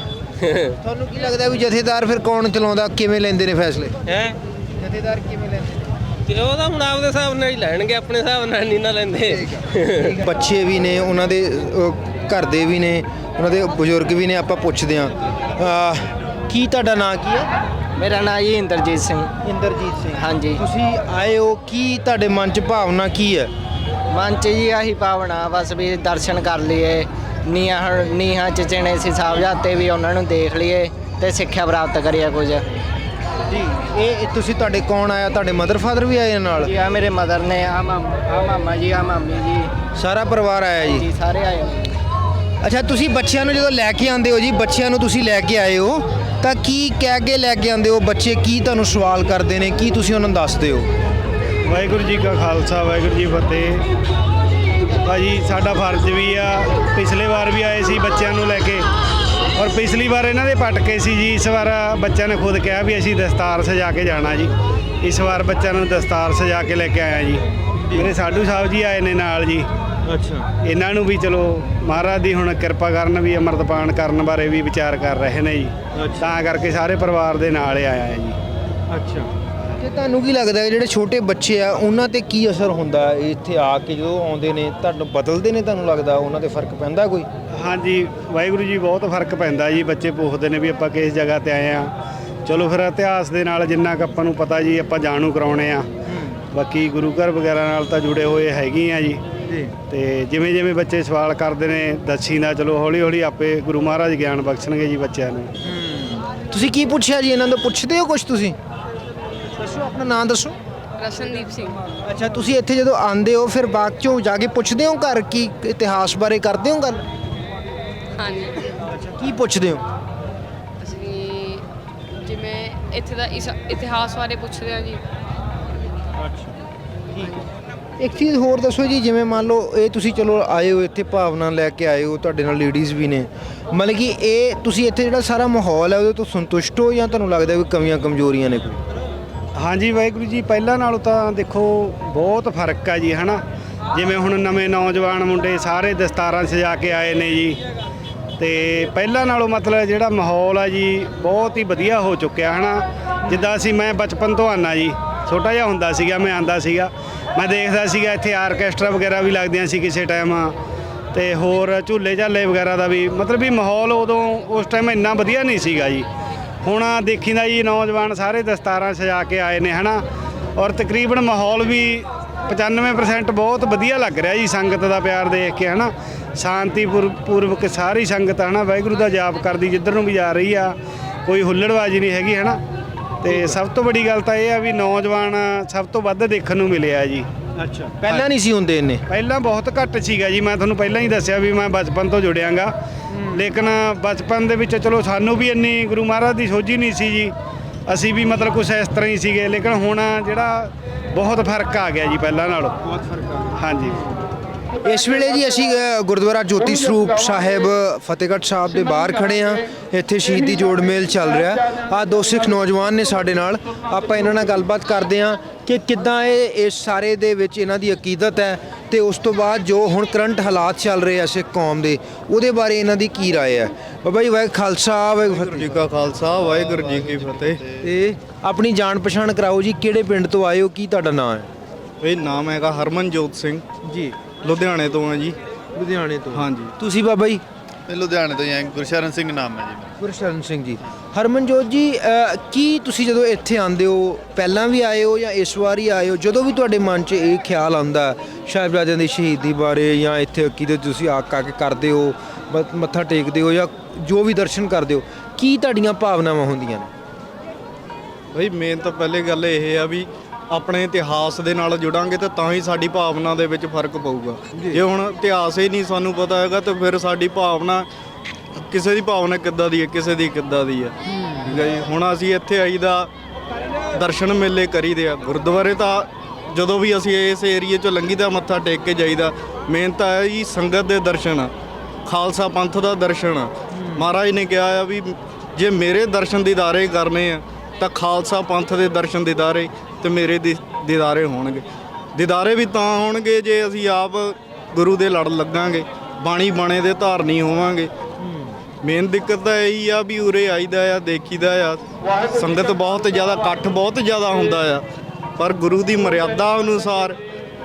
[laughs] ਤੁਹਾਨੂੰ ਕੀ ਲੱਗਦਾ ਵੀ ਜਥੇਦਾਰ ਫਿਰ ਕੌਣ ਚਲਾਉਂਦਾ ਕਿਵੇਂ ਲੈਂਦੇ ਨੇ ਫੈਸਲੇ? ਹੈ? ਜਥੇਦਾਰ ਕਿਵੇਂ ਲੈਂਦੇ ਤੇ ਉਹ ਤਾਂ ਹੁਣ ਆਪਦੇ ਹਿਸਾਬ ਨਾਲ ਹੀ ਲੈਣਗੇ ਆਪਣੇ ਹਿਸਾਬ ਨਾਲ ਨਹੀਂ ਨਾ ਲੈਂਦੇ। ਨੇ ਬੱਚੇ ਵੀ ਨੇ ਉਹਨਾਂ ਦੇ ਘਰ ਦੇ ਵੀ ਨੇ ਉਹਨਾਂ ਦੇ ਬਜ਼ੁਰਗ ਵੀ ਨੇ ਆਪਾਂ ਪੁੱਛਦੇ ਅਹ, ਕੀ ਤੁਹਾਡਾ ਨਾਂ ਕੀ ਹੈ? ਮੇਰਾ ਨਾਮ ਜੀ ਇੰਦਰਜੀਤ ਸਿੰਘ। ਇੰਦਰਜੀਤ ਸਿੰਘ। ਹਾਂਜੀ। ਤੁਸੀਂ ਆਏ ਹੋ ਕੀ ਤੁਹਾਡੇ ਮਨ 'ਚ ਭਾਵਨਾ ਕੀ ਹੈ? ਮਨ ਚ ਜੀ ਆਹੀ ਭਾਵਨਾ ਬਸ ਵੀ ਦਰਸ਼ਨ ਕਰ ਲਈਏ। ਨੀਹਾਂ ਨੀਹਾਂ ਚ ਚਿਣੇ ਸੀ ਸਾਹਿਬਜ਼ਾਦੇ ਵੀ ਉਹਨਾਂ ਨੂੰ ਦੇਖ ਲਈਏ ਤੇ ਸਿੱਖਿਆ ਪ੍ਰਾਪਤ ਕਰੀਏ ਕੁਝ। ਜੀ ਇਹ ਤੁਸੀਂ ਤੁਹਾਡੇ ਕੌਣ ਆਇਆ? ਤੁਹਾਡੇ ਮਦਰ ਫਾਦਰ ਵੀ ਆਏ ਨਾਲ? ਜੀ ਆ ਮੇਰੇ ਮਦਰ ਨੇ ਆ ਮਾਮਾ ਆ ਮਾਮਾ ਜੀ ਆ ਮਾਮੀ ਜੀ। ਸਾਰਾ ਪਰਿਵਾਰ ਆਇਆ ਜੀ? ਜੀ ਸਾਰੇ ਆਏ। ਹੋਏ। ਅੱਛਾ, ਤੁਸੀਂ ਬੱਚਿਆਂ ਨੂੰ ਜਦੋਂ ਲੈ ਕੇ ਆਉਂਦੇ ਹੋ ਜੀ, ਬੱਚਿਆਂ ਨੂੰ ਤੁਸੀਂ ਲੈ ਕੇ ਆਏ ਹੋ, ਤਾਂ ਕੀ ਕਹਿ ਕੇ ਲੈ ਕੇ ਆਉਂਦੇ ਹੋ ਬੱਚੇ? ਕੀ ਤੁਹਾਨੂੰ ਸਵਾਲ ਕਰਦੇ ਨੇ? ਕੀ ਤੁਸੀਂ ਉਹਨਾਂ ਨੂੰ ਦੱਸਦੇ ਹੋ? ਵਾਹਿਗੁਰੂ ਜੀ ਕਾ ਖਾਲਸਾ, ਵਾਹਿਗੁਰੂ ਜੀ ਫਤਿਹ। ਭਾਜੀ, ਸਾਡਾ ਫਰਜ਼ ਵੀ ਆ, ਪਿਛਲੇ ਵਾਰ ਵੀ ਆਏ ਸੀ ਬੱਚਿਆਂ ਨੂੰ ਲੈ ਕੇ। ਔਰ ਪਿਛਲੀ ਵਾਰ ਇਹਨਾਂ ਦੇ ਪਟਕੇ ਸੀ ਜੀ, ਇਸ ਵਾਰ ਬੱਚਿਆਂ ਨੇ ਖੁਦ ਕਿਹਾ ਵੀ ਅਸੀਂ ਦਸਤਾਰ ਸਜਾ ਕੇ ਜਾਣਾ ਜੀ। ਇਸ ਵਾਰ ਬੱਚਿਆਂ ਨੂੰ ਦਸਤਾਰ ਸਜਾ ਕੇ ਲੈ ਕੇ ਆਇਆ ਜੀ। ਮੇਰੇ ਸਾਧੂ ਸਾਹਿਬ ਜੀ ਆਏ ਨੇ ਨਾਲ ਜੀ। ਅੱਛਾ। ਇਹਨਾਂ ਨੂੰ ਵੀ ਚਲੋ ਮਹਾਰਾਜ ਦੀ ਹੁਣ ਕਿਰਪਾ ਕਰਨ ਵੀ ਅੰਮ੍ਰਿਤਪਾਨ ਕਰਨ ਬਾਰੇ ਵੀ ਵਿਚਾਰ ਕਰ ਰਹੇ ਨੇ ਜੀ। ਤਾਂ ਕਰਕੇ ਸਾਰੇ ਪਰਿਵਾਰ ਦੇ ਨਾਲ ਆਇਆ ਹੈ ਜੀ। ਅੱਛਾ। ਤੇ ਤੁਹਾਨੂੰ ਕੀ ਲੱਗਦਾ ਹੈ ਜਿਹੜੇ ਛੋਟੇ ਬੱਚੇ ਆ ਉਹਨਾਂ ਤੇ ਕੀ ਅਸਰ ਹੁੰਦਾ ਹੈ? ਇੱਥੇ ਆ ਕੇ ਜਦੋਂ ਆਉਂਦੇ ਨੇ ਤੁਹਾਨੂੰ ਬਦਲਦੇ ਨੇ ਤੁਹਾਨੂੰ ਲੱਗਦਾ ਉਹਨਾਂ ਤੇ ਫ਼ਰਕ ਪੈਂਦਾ ਕੋਈ? ਹਾਂਜੀ ਵਾਹਿਗੁਰੂ ਜੀ ਬਹੁਤ ਫ਼ਰਕ ਪੈਂਦਾ ਜੀ ਬੱਚੇ ਪੁੱਛਦੇ ਨੇ ਵੀ ਆਪਾਂ ਕਿਸ ਜਗ੍ਹਾ ਤੇ ਆਏ ਆ। ਚਲੋ ਫਿਰ ਇਤਿਹਾਸ ਦੇ ਨਾਲ ਜਿੰਨਾ ਕੁ ਆਪਾਂ ਨੂੰ ਪਤਾ ਜੀ ਆਪਾਂ ਜਾਣੂ ਕਰਾਉਣੇ ਆ। ਬਾਕੀ ਗੁਰੂ ਘਰ ਵਗੈਰਾ ਨਾਲ ਤਾਂ ਜੁੜੇ ਹੋਏ ਹੈਗੇ ਆ ਜੀ। ਜੀ। ਤੇ ਜਿਵੇਂ ਜਿਵੇਂ ਬੱਚੇ ਸਵਾਲ ਕਰਦੇ ਨੇ ਦੱਸੀ ਦਾ ਚਲੋ ਹੌਲੀ ਹੌਲੀ ਆਪੇ ਗੁਰੂ ਮਹਾਰਾਜ ਗਿਆਨ ਬਖਸ਼ਣਗੇ ਜੀ ਬੱਚਿਆਂ ਨੂੰ। ਤੁਸੀਂ ਕੀ ਪੁੱਛਿਆ ਜੀ? ਇਹਨਾਂ ਤੋਂ ਪੁੱਛਦੇ ਹੋ ਕੁਝ ਤੁਸੀਂ? ਦੱਸੋ ਆਪਣਾ ਨਾਮ ਦੱਸੋ। ਰਸ਼ਨਦੀਪ ਸਿੰਘ। ਅੱਛਾ ਤੁਸੀਂ ਇੱਥੇ ਜਦੋਂ ਆਉਂਦੇ ਹੋ ਫਿਰ ਬਾਅਦ ਚੋਂ ਜਾ ਕੇ ਪੁੱਛਦੇ ਹੋ ਘਰ ਕੀ ਇਤਿਹਾਸ ਬਾਰੇ ਕਰਦੇ ਹੋ ਗੱਲ? ਹਾਂਜੀ। ਅੱਛਾ ਕੀ ਪੁੱਛਦੇ ਹੋ? ਅਸੀਂ ਜਿਵੇਂ ਇੱਥੇ ਦਾ ਇਸ- ਇਤਿਹਾਸ ਬਾਰੇ ਪੁੱਛਦੇ ਹਾਂ ਜੀ। ਇੱਕ ਚੀਜ਼ ਹੋਰ ਦੱਸੋ ਜੀ, ਜਿਵੇਂ ਮੰਨ ਲਓ ਇਹ ਤੁਸੀਂ ਚਲੋ ਆਏ ਹੋ, ਇੱਥੇ ਭਾਵਨਾ ਲੈ ਕੇ ਆਏ ਹੋ, ਤੁਹਾਡੇ ਨਾਲ ਲੇਡੀਜ਼ ਵੀ ਨੇ। ਮਤਲਬ ਕਿ ਇਹ ਤੁਸੀਂ ਇੱਥੇ ਜਿਹੜਾ ਸਾਰਾ ਮਾਹੌਲ ਹੈ, ਉਹਦੇ ਤੋਂ ਸੰਤੁਸ਼ਟ ਹੋ ਜਾਂ ਤੁਹਾਨੂੰ ਲੱਗਦਾ ਵੀ ਕਮੀਆਂ ਕਮਜ਼ੋਰੀਆਂ ਨੇ ਕੋਈ? ਹਾਂਜੀ ਵਾਹਿਗੁਰੂ ਜੀ, ਪਹਿਲਾਂ ਨਾਲੋਂ ਤਾਂ ਦੇਖੋ ਬਹੁਤ ਫ਼ਰਕ ਆ ਜੀ, ਹਨਾ? ਜਿਵੇਂ ਹੁਣ ਨਵੇਂ ਨੌਜਵਾਨ ਮੁੰਡੇ ਸਾਰੇ ਦਸਤਾਰਾਂ ਸਜਾ ਕੇ ਆਏ ਨੇ ਜੀ। ਤੇ ਪਹਿਲਾਂ ਨਾਲੋਂ ਮਤਲਬ ਜਿਹੜਾ ਮਾਹੌਲ ਆ ਜੀ, ਬਹੁਤ ਹੀ ਵਧੀਆ ਹੋ ਚੁੱਕਿਆ, ਹਨਾ? ਜਿੱਦਾਂ ਅਸੀਂ, ਮੈਂ ਬਚਪਨ ਤੋਂ ਆਨਾ ਜੀ। ਛੋਟਾ ਜਿਹਾ ਹੁੰਦਾ ਸੀਗਾ, ਮੈਂ ਆਂਦਾ ਸੀਗਾ। ਮੈਂ ਦੇਖਦਾ ਸੀਗਾ, ਇੱਥੇ ਆਰਕੈਸਟਰਾ ਵਗੈਰਾ ਵੀ ਲੱਗਦੀਆਂ ਸੀ ਕਿਸੇ ਟਾਈਮ ਤੇ ਹੋਰ ਝੂਲੇ ਝਾਲੇ ਵਗੈਰਾ ਦਾ ਵੀ, ਮਤਲਬ ਵੀ ਮਾਹੌਲ ਉਦੋਂ, ਉਸ ਟਾਈਮ ਇੰਨਾ ਵਧੀਆ ਨਹੀਂ ਸੀਗਾ ਜੀ। ਹੁਣ ਦੇਖੀਦਾ ਜੀ, ਨੌਜਵਾਨ ਸਾਰੇ ਦਸਤਾਰਾਂ ਸਜਾ ਕੇ ਆਏ ਨੇ, ਹਨਾ? ਔਰ ਤਕਰੀਬਨ ਮਾਹੌਲ ਵੀ 95% ਬਹੁਤ ਵਧੀਆ ਲੱਗ ਰਿਹਾ ਜੀ, ਸੰਗਤ ਦਾ ਪਿਆਰ ਦੇਖ ਕੇ, ਹਨਾ? ਸ਼ਾਂਤੀਪੂਰ ਪੂਰਵਕ ਸਾਰੀ ਸੰਗਤ, ਹਨਾ? ਵਾਹਿਗੁਰੂ ਦਾ ਜਾਪ ਕਰਦੀ, ਜਿੱਧਰ ਨੂੰ ਵੀ ਜਾ ਰਹੀ ਆ, ਕੋਈ ਹੁੱਲੜਬਾਜੀ ਨਹੀਂ ਹੈਗੀ, ਹਨਾ? ਤੇ ਸਭ ਤੋਂ ਵੱਡੀ ਗੱਲ ਤਾਂ ਇਹ ਆ ਵੀ ਨੌਜਵਾਨ ਸਭ ਤੋਂ ਵੱਧ ਦੇਖਣ ਨੂੰ ਮਿਲਿਆ ਜੀ। ਅੱਛਾ। ਪਹਿਲਾਂ ਨਹੀਂ ਸੀ ਹੁੰਦੇ ਇੰਨੇ? ਪਹਿਲਾਂ ਬਹੁਤ ਘੱਟ ਸੀਗਾ ਜੀ। ਮੈਂ ਤੁਹਾਨੂੰ ਪਹਿਲਾਂ ਹੀ ਦੱਸਿਆ ਵੀ ਮੈਂ ਬਚਪਨ ਤੋਂ ਜੁੜਿਆਂਗਾ। ਲੇਕਿਨ ਬਚਪਨ ਦੇ ਵਿੱਚ ਚਲੋ ਸਾਨੂੰ ਵੀ ਇੰਨੀ ਗੁਰੂ ਮਹਾਰਾਜ ਦੀ ਸੋਝੀ ਨਹੀਂ ਸੀ ਜੀ। ਅਸੀਂ ਵੀ ਮਤਲਬ ਕੁਛ ਇਸ ਤਰ੍ਹਾਂ ਹੀ ਸੀਗੇ। ਲੇਕਿਨ ਹੁਣ ਜਿਹੜਾ ਬਹੁਤ ਫ਼ਰਕ ਆ ਗਿਆ ਜੀ ਪਹਿਲਾਂ ਨਾਲੋਂ। ਬਹੁਤ ਫ਼ਰਕ ਆ ਹਾਂਜੀ। ਇਸ ਵੇਲੇ ਜੀ ਅਸੀਂ ਅ, ਗੁਰਦੁਆਰਾ ਜੋਤੀ ਸਰੂਪ ਸਾਹਿਬ ਫਤਿਹਗੜ੍ਹ ਸਾਹਿਬ ਦੇ ਬਾਹਰ ਖੜੇ ਆ ਇੱਥੇ ਸ਼ਹੀਦੀ ਜੋੜ ਮੇਲ ਚੱਲ ਰਿਹਾ ਆ ਦੋ ਸਿੱਖ ਨੌਜਵਾਨ ਨੇ ਸਾਡੇ ਨਾਲ ਆਪਾਂ ਇਹਨਾਂ ਨਾਲ ਗੱਲਬਾਤ ਕਰਦੇ ਆ ਕਿ ਕਿੱਦਾਂ ਇਹ ਇਸ ਸਾਰੇ ਦੇ ਵਿੱਚ ਇਹਨਾਂ ਦੀ ਅਕੀਦਤ ਹੈ ਤੇ ਉਸ ਤੋਂ ਬਾਅਦ ਜੋ ਹੁਣ ਕਰੰਟ ਹਾਲਾਤ ਚੱਲ ਰਹੇ ਆ ਸਿੱਖ ਕੌਮ ਦੇ ਉਹਦੇ ਬਾਰੇ ਇਹਨਾਂ ਦੀ ਕੀ رائے ਹੈ ਬਾਬਾ ਜੀ ਵਾਹਿ ਖਾਲਸਾ ਵਾਹਿਗੁਰੂ ਜੀ ਕਾ ਖਾਲਸਾ ਵਾਹਿਗੁਰੂ ਜੀ ਕੀ ਫਤਿਹ ਤੇ ਆਪਣੀ ਜਾਣ ਪਛਾਣ ਕਰਾਓ ਜੀ ਕਿਹੜੇ ਪਿੰਡ ਤੋਂ ਆਏ ਹੋ ਕੀ ਤੁਹਾਡਾ ਨਾਮ ਹੈ ਇਹ ਨਾਮ ਹੈਗਾ ਹਰਮਨਜੋਤ ਸਿੰਘ ਜੀ ਲੁਧਿਆਣੇ ਤੋਂ ਆ ਜੀ। ਲੁਧਿਆਣੇ ਤੋਂ। ਹਾਂਜੀ। ਤੁਸੀਂ ਬਾਬਾ ਜੀ? ਇਹ ਲੁਧਿਆਣੇ ਤੋਂ ਹੀ ਆਏ ਗੁਰਸ਼ਰਨ ਸਿੰਘ ਨਾਮ ਹੈ ਜੀ ਮੇਰਾ। ਗੁਰਸ਼ਰਨ ਸਿੰਘ ਜੀ। ਹਰਮਨਜੋਤ ਜੀ ਅ, ਕੀ ਤੁਸੀਂ ਜਦੋਂ ਇੱਥੇ ਆਉਂਦੇ ਹੋ ਪਹਿਲਾਂ ਵੀ ਆਏ ਹੋ ਜਾਂ ਇਸ ਵਾਰ ਹੀ ਆਏ ਹੋ? ਜਦੋਂ ਵੀ ਤੁਹਾਡੇ ਮਨ 'ਚ ਇਹ ਖਿਆਲ ਆਉਂਦਾ ਸਾਹਿਬਜ਼ਾਦਿਆਂ ਦੀ ਸ਼ਹੀਦੀ ਬਾਰੇ ਜਾਂ ਇੱਥੇ ਕਿਤੇ ਤੁਸੀਂ ਆ ਕੇ ਕਰਦੇ ਹੋ ਮ- ਮੱਥਾ ਟੇਕਦੇ ਹੋ ਜਾਂ ਜੋ ਵੀ ਦਰਸ਼ਨ ਕਰਦੇ ਹੋ ਕੀ ਤੁਹਾਡੀਆਂ ਭਾਵਨਾਵਾਂ ਹੁੰਦੀਆਂ ਨੇ? ਬਈ ਮੇਨ ਤਾਂ ਪਹਿਲੇ ਗੱਲ ਇਹ ਆ ਵੀ ਆਪਣੇ ਇਤਿਹਾਸ ਦੇ ਨਾਲ ਜੁੜਾਂਗੇ ਤਾਂ ਤਾਂ ਹੀ ਸਾਡੀ ਭਾਵਨਾ ਦੇ ਵਿੱਚ ਫ਼ਰਕ ਪਊਗਾ। ਜੇ ਹੁਣ ਇਤਿਹਾਸ ਹੀ ਨਹੀਂ ਸਾਨੂੰ ਪਤਾ ਹੈਗਾ ਤਾਂ ਫਿਰ ਸਾਡੀ ਭਾਵਨਾ ਕਿਸੇ ਦੀ ਭਾਵਨਾ ਕਿੱਦਾਂ ਦੀ ਹੈ, ਕਿਸੇ ਦੀ ਕਿੱਦਾਂ ਦੀ ਹੈ। ਠੀਕ ਹੈ ਜੀ ਹੁਣ ਅਸੀਂ ਇੱਥੇ ਆਈਦਾ ਦਰਸ਼ਨ ਮੇਲੇ ਕਰੀਦੇ ਆ, ਗੁਰਦੁਆਰੇ ਤਾਂ ਜਦੋਂ ਵੀ ਅਸੀਂ ਇਸ ਏਰੀਏ ਚੋਂ ਲੰਘੀਦਾ ਮੱਥਾ ਟੇਕ ਕੇ ਜਾਈਦਾ ਮੇਨ ਤਾਂ ਹੈ ਜੀ ਸੰਗਤ ਦੇ ਦਰਸ਼ਨ ਆ, ਖਾਲਸਾ ਪੰਥ ਦਾ ਦਰਸ਼ਨ ਆ। ਮਹਾਰਾਜ ਨੇ ਕਿਹਾ ਆ ਵੀ ਜੇ ਮੇਰੇ ਦਰਸ਼ਨ ਦੀਦਾਰੇ ਕਰਨੇ ਆ, ਤਾਂ ਖਾਲਸਾ ਪੰਥ ਦੇ ਦਰਸ਼ਨ ਦੀਦਾਰੇ ਤੇ ਮੇਰੇ ਦੀ- ਦੀਦਾਰੇ ਹੋਣਗੇ। ਦੀਦਾਰੇ ਵੀ ਤਾਂ ਹੋਣਗੇ ਜੇ ਅਸੀਂ ਆਪ ਗੁਰੂ ਦੇ ਲੜ ਲੱਗਾਂਗੇ। ਬਾਣੀ ਬਾਣੇ ਦੇ ਧਾਰਨੀ ਹੋਵਾਂਗੇ। ਮੇਨ ਦਿੱਕਤ ਤਾਂ ਇਹੀ ਆ ਵੀ ਉਰੇ ਆਈਦਾ ਆ, ਦੇਖੀਦਾ ਆ। ਸੰਗਤ ਬਹੁਤ ਜ਼ਿਆਦਾ, ਇਕੱਠ ਬਹੁਤ ਜ਼ਿਆਦਾ ਹੁੰਦਾ ਆ। ਪਰ ਗੁਰੂ ਦੀ ਮਰਿਆਦਾ ਅਨੁਸਾਰ,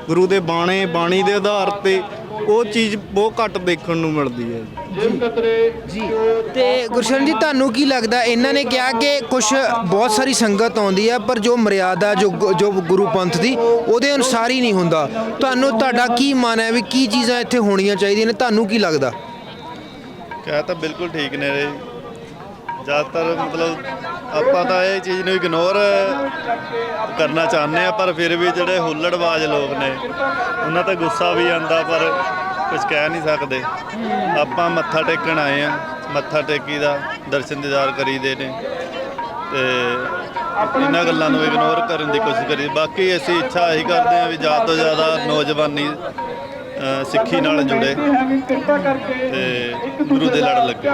ਗੁਰੂ ਦੇ ਬਾਣੇ, ਬਾਣੀ ਦੇ ਆਧਾਰ ਤੇ ਉਹ ਚੀਜ਼ ਬਹੁਤ ਘੱਟ ਦੇਖਣ ਨੂੰ ਮਿਲਦੀ ਹੈ। ਜੀ। ਤੇ ਗੁਰਸ਼ਰਨ ਜੀ ਤੁਹਾਨੂੰ ਕੀ ਲੱਗਦਾ ਇਹਨਾਂ ਨੇ ਕਿਹਾ ਕਿ ਕੁਝ ਬਹੁਤ ਸਾਰੀ ਸੰਗਤ ਆਉਂਦੀ ਹੈ ਪਰ ਜੋ ਮਰਿਆਦਾ ਜੋ ਜੋ ਗੁਰੂ ਪੰਥ ਦੀ ਉਹਦੇ ਅਨੁਸਾਰ ਹੀ ਨਹੀਂ ਹੁੰਦਾ। ਤੁਹਾਨੂੰ ਤੁਹਾਡਾ ਕੀ ਮਨ ਹੈ ਵੀ ਕੀ ਚੀਜ਼ਾਂ ਇੱਥੇ ਹੋਣੀਆਂ ਚਾਹੀਦੀਆਂ ਨੇ? ਤੁਹਾਨੂੰ ਕੀ ਲੱਗਦਾ? ਕਹਿ ਤਾਂ ਬਿਲਕੁਲ ਠੀਕ ਨੇ ਰੇ ਜ਼ਿਆਦਾਤਰ ਮਤਲਬ ਆਪਾਂ ਤਾਂ ਇਹ ਚੀਜ਼ ਨੂੰ ਇਗਨੋਰ ਕਰਨਾ ਚਾਹੁੰਦੇ ਆ ਪਰ ਫਿਰ ਵੀ ਜਿਹੜੇ ਹੁੱਲੜਬਾਜ਼ ਲੋਕ ਨੇ, ਉਹਨਾਂ ਤੇ ਗੁੱਸਾ ਵੀ ਆਂਦਾ ਪਰ ਕੁਝ ਕਹਿ ਨਹੀਂ ਸਕਦੇ। ਆਪਾਂ ਮੱਥਾ ਟੇਕਣ ਆਏ ਆ ਮੱਥਾ ਟੇਕੀ ਦਾ ਦਰਸ਼ਨ ਦੀਦਾਰ ਕਰੀਦੇ ਨੇ ਤੇ ਇਹਨਾਂ ਗੱਲਾਂ ਨੂੰ ਇਗਨੋਰ ਕਰਨ ਦੀ ਕੋਸ਼ਿਸ਼ ਕਰੀ ਬਾਕੀ ਅਸੀਂ ਇੱਛਾ ਇਹੀ ਕਰਦੇ ਆ ਵੀ ਜ਼ਿਆਦਾ ਤੋਂ ਜ਼ਿਆਦਾ ਨੌਜਵਾਨੀ ਸਿੱਖੀ ਨਾਲ ਜੁੜੇ ਤੇ ਗੁਰੂ ਦੇ ਲੜ ਲੱਗੇ।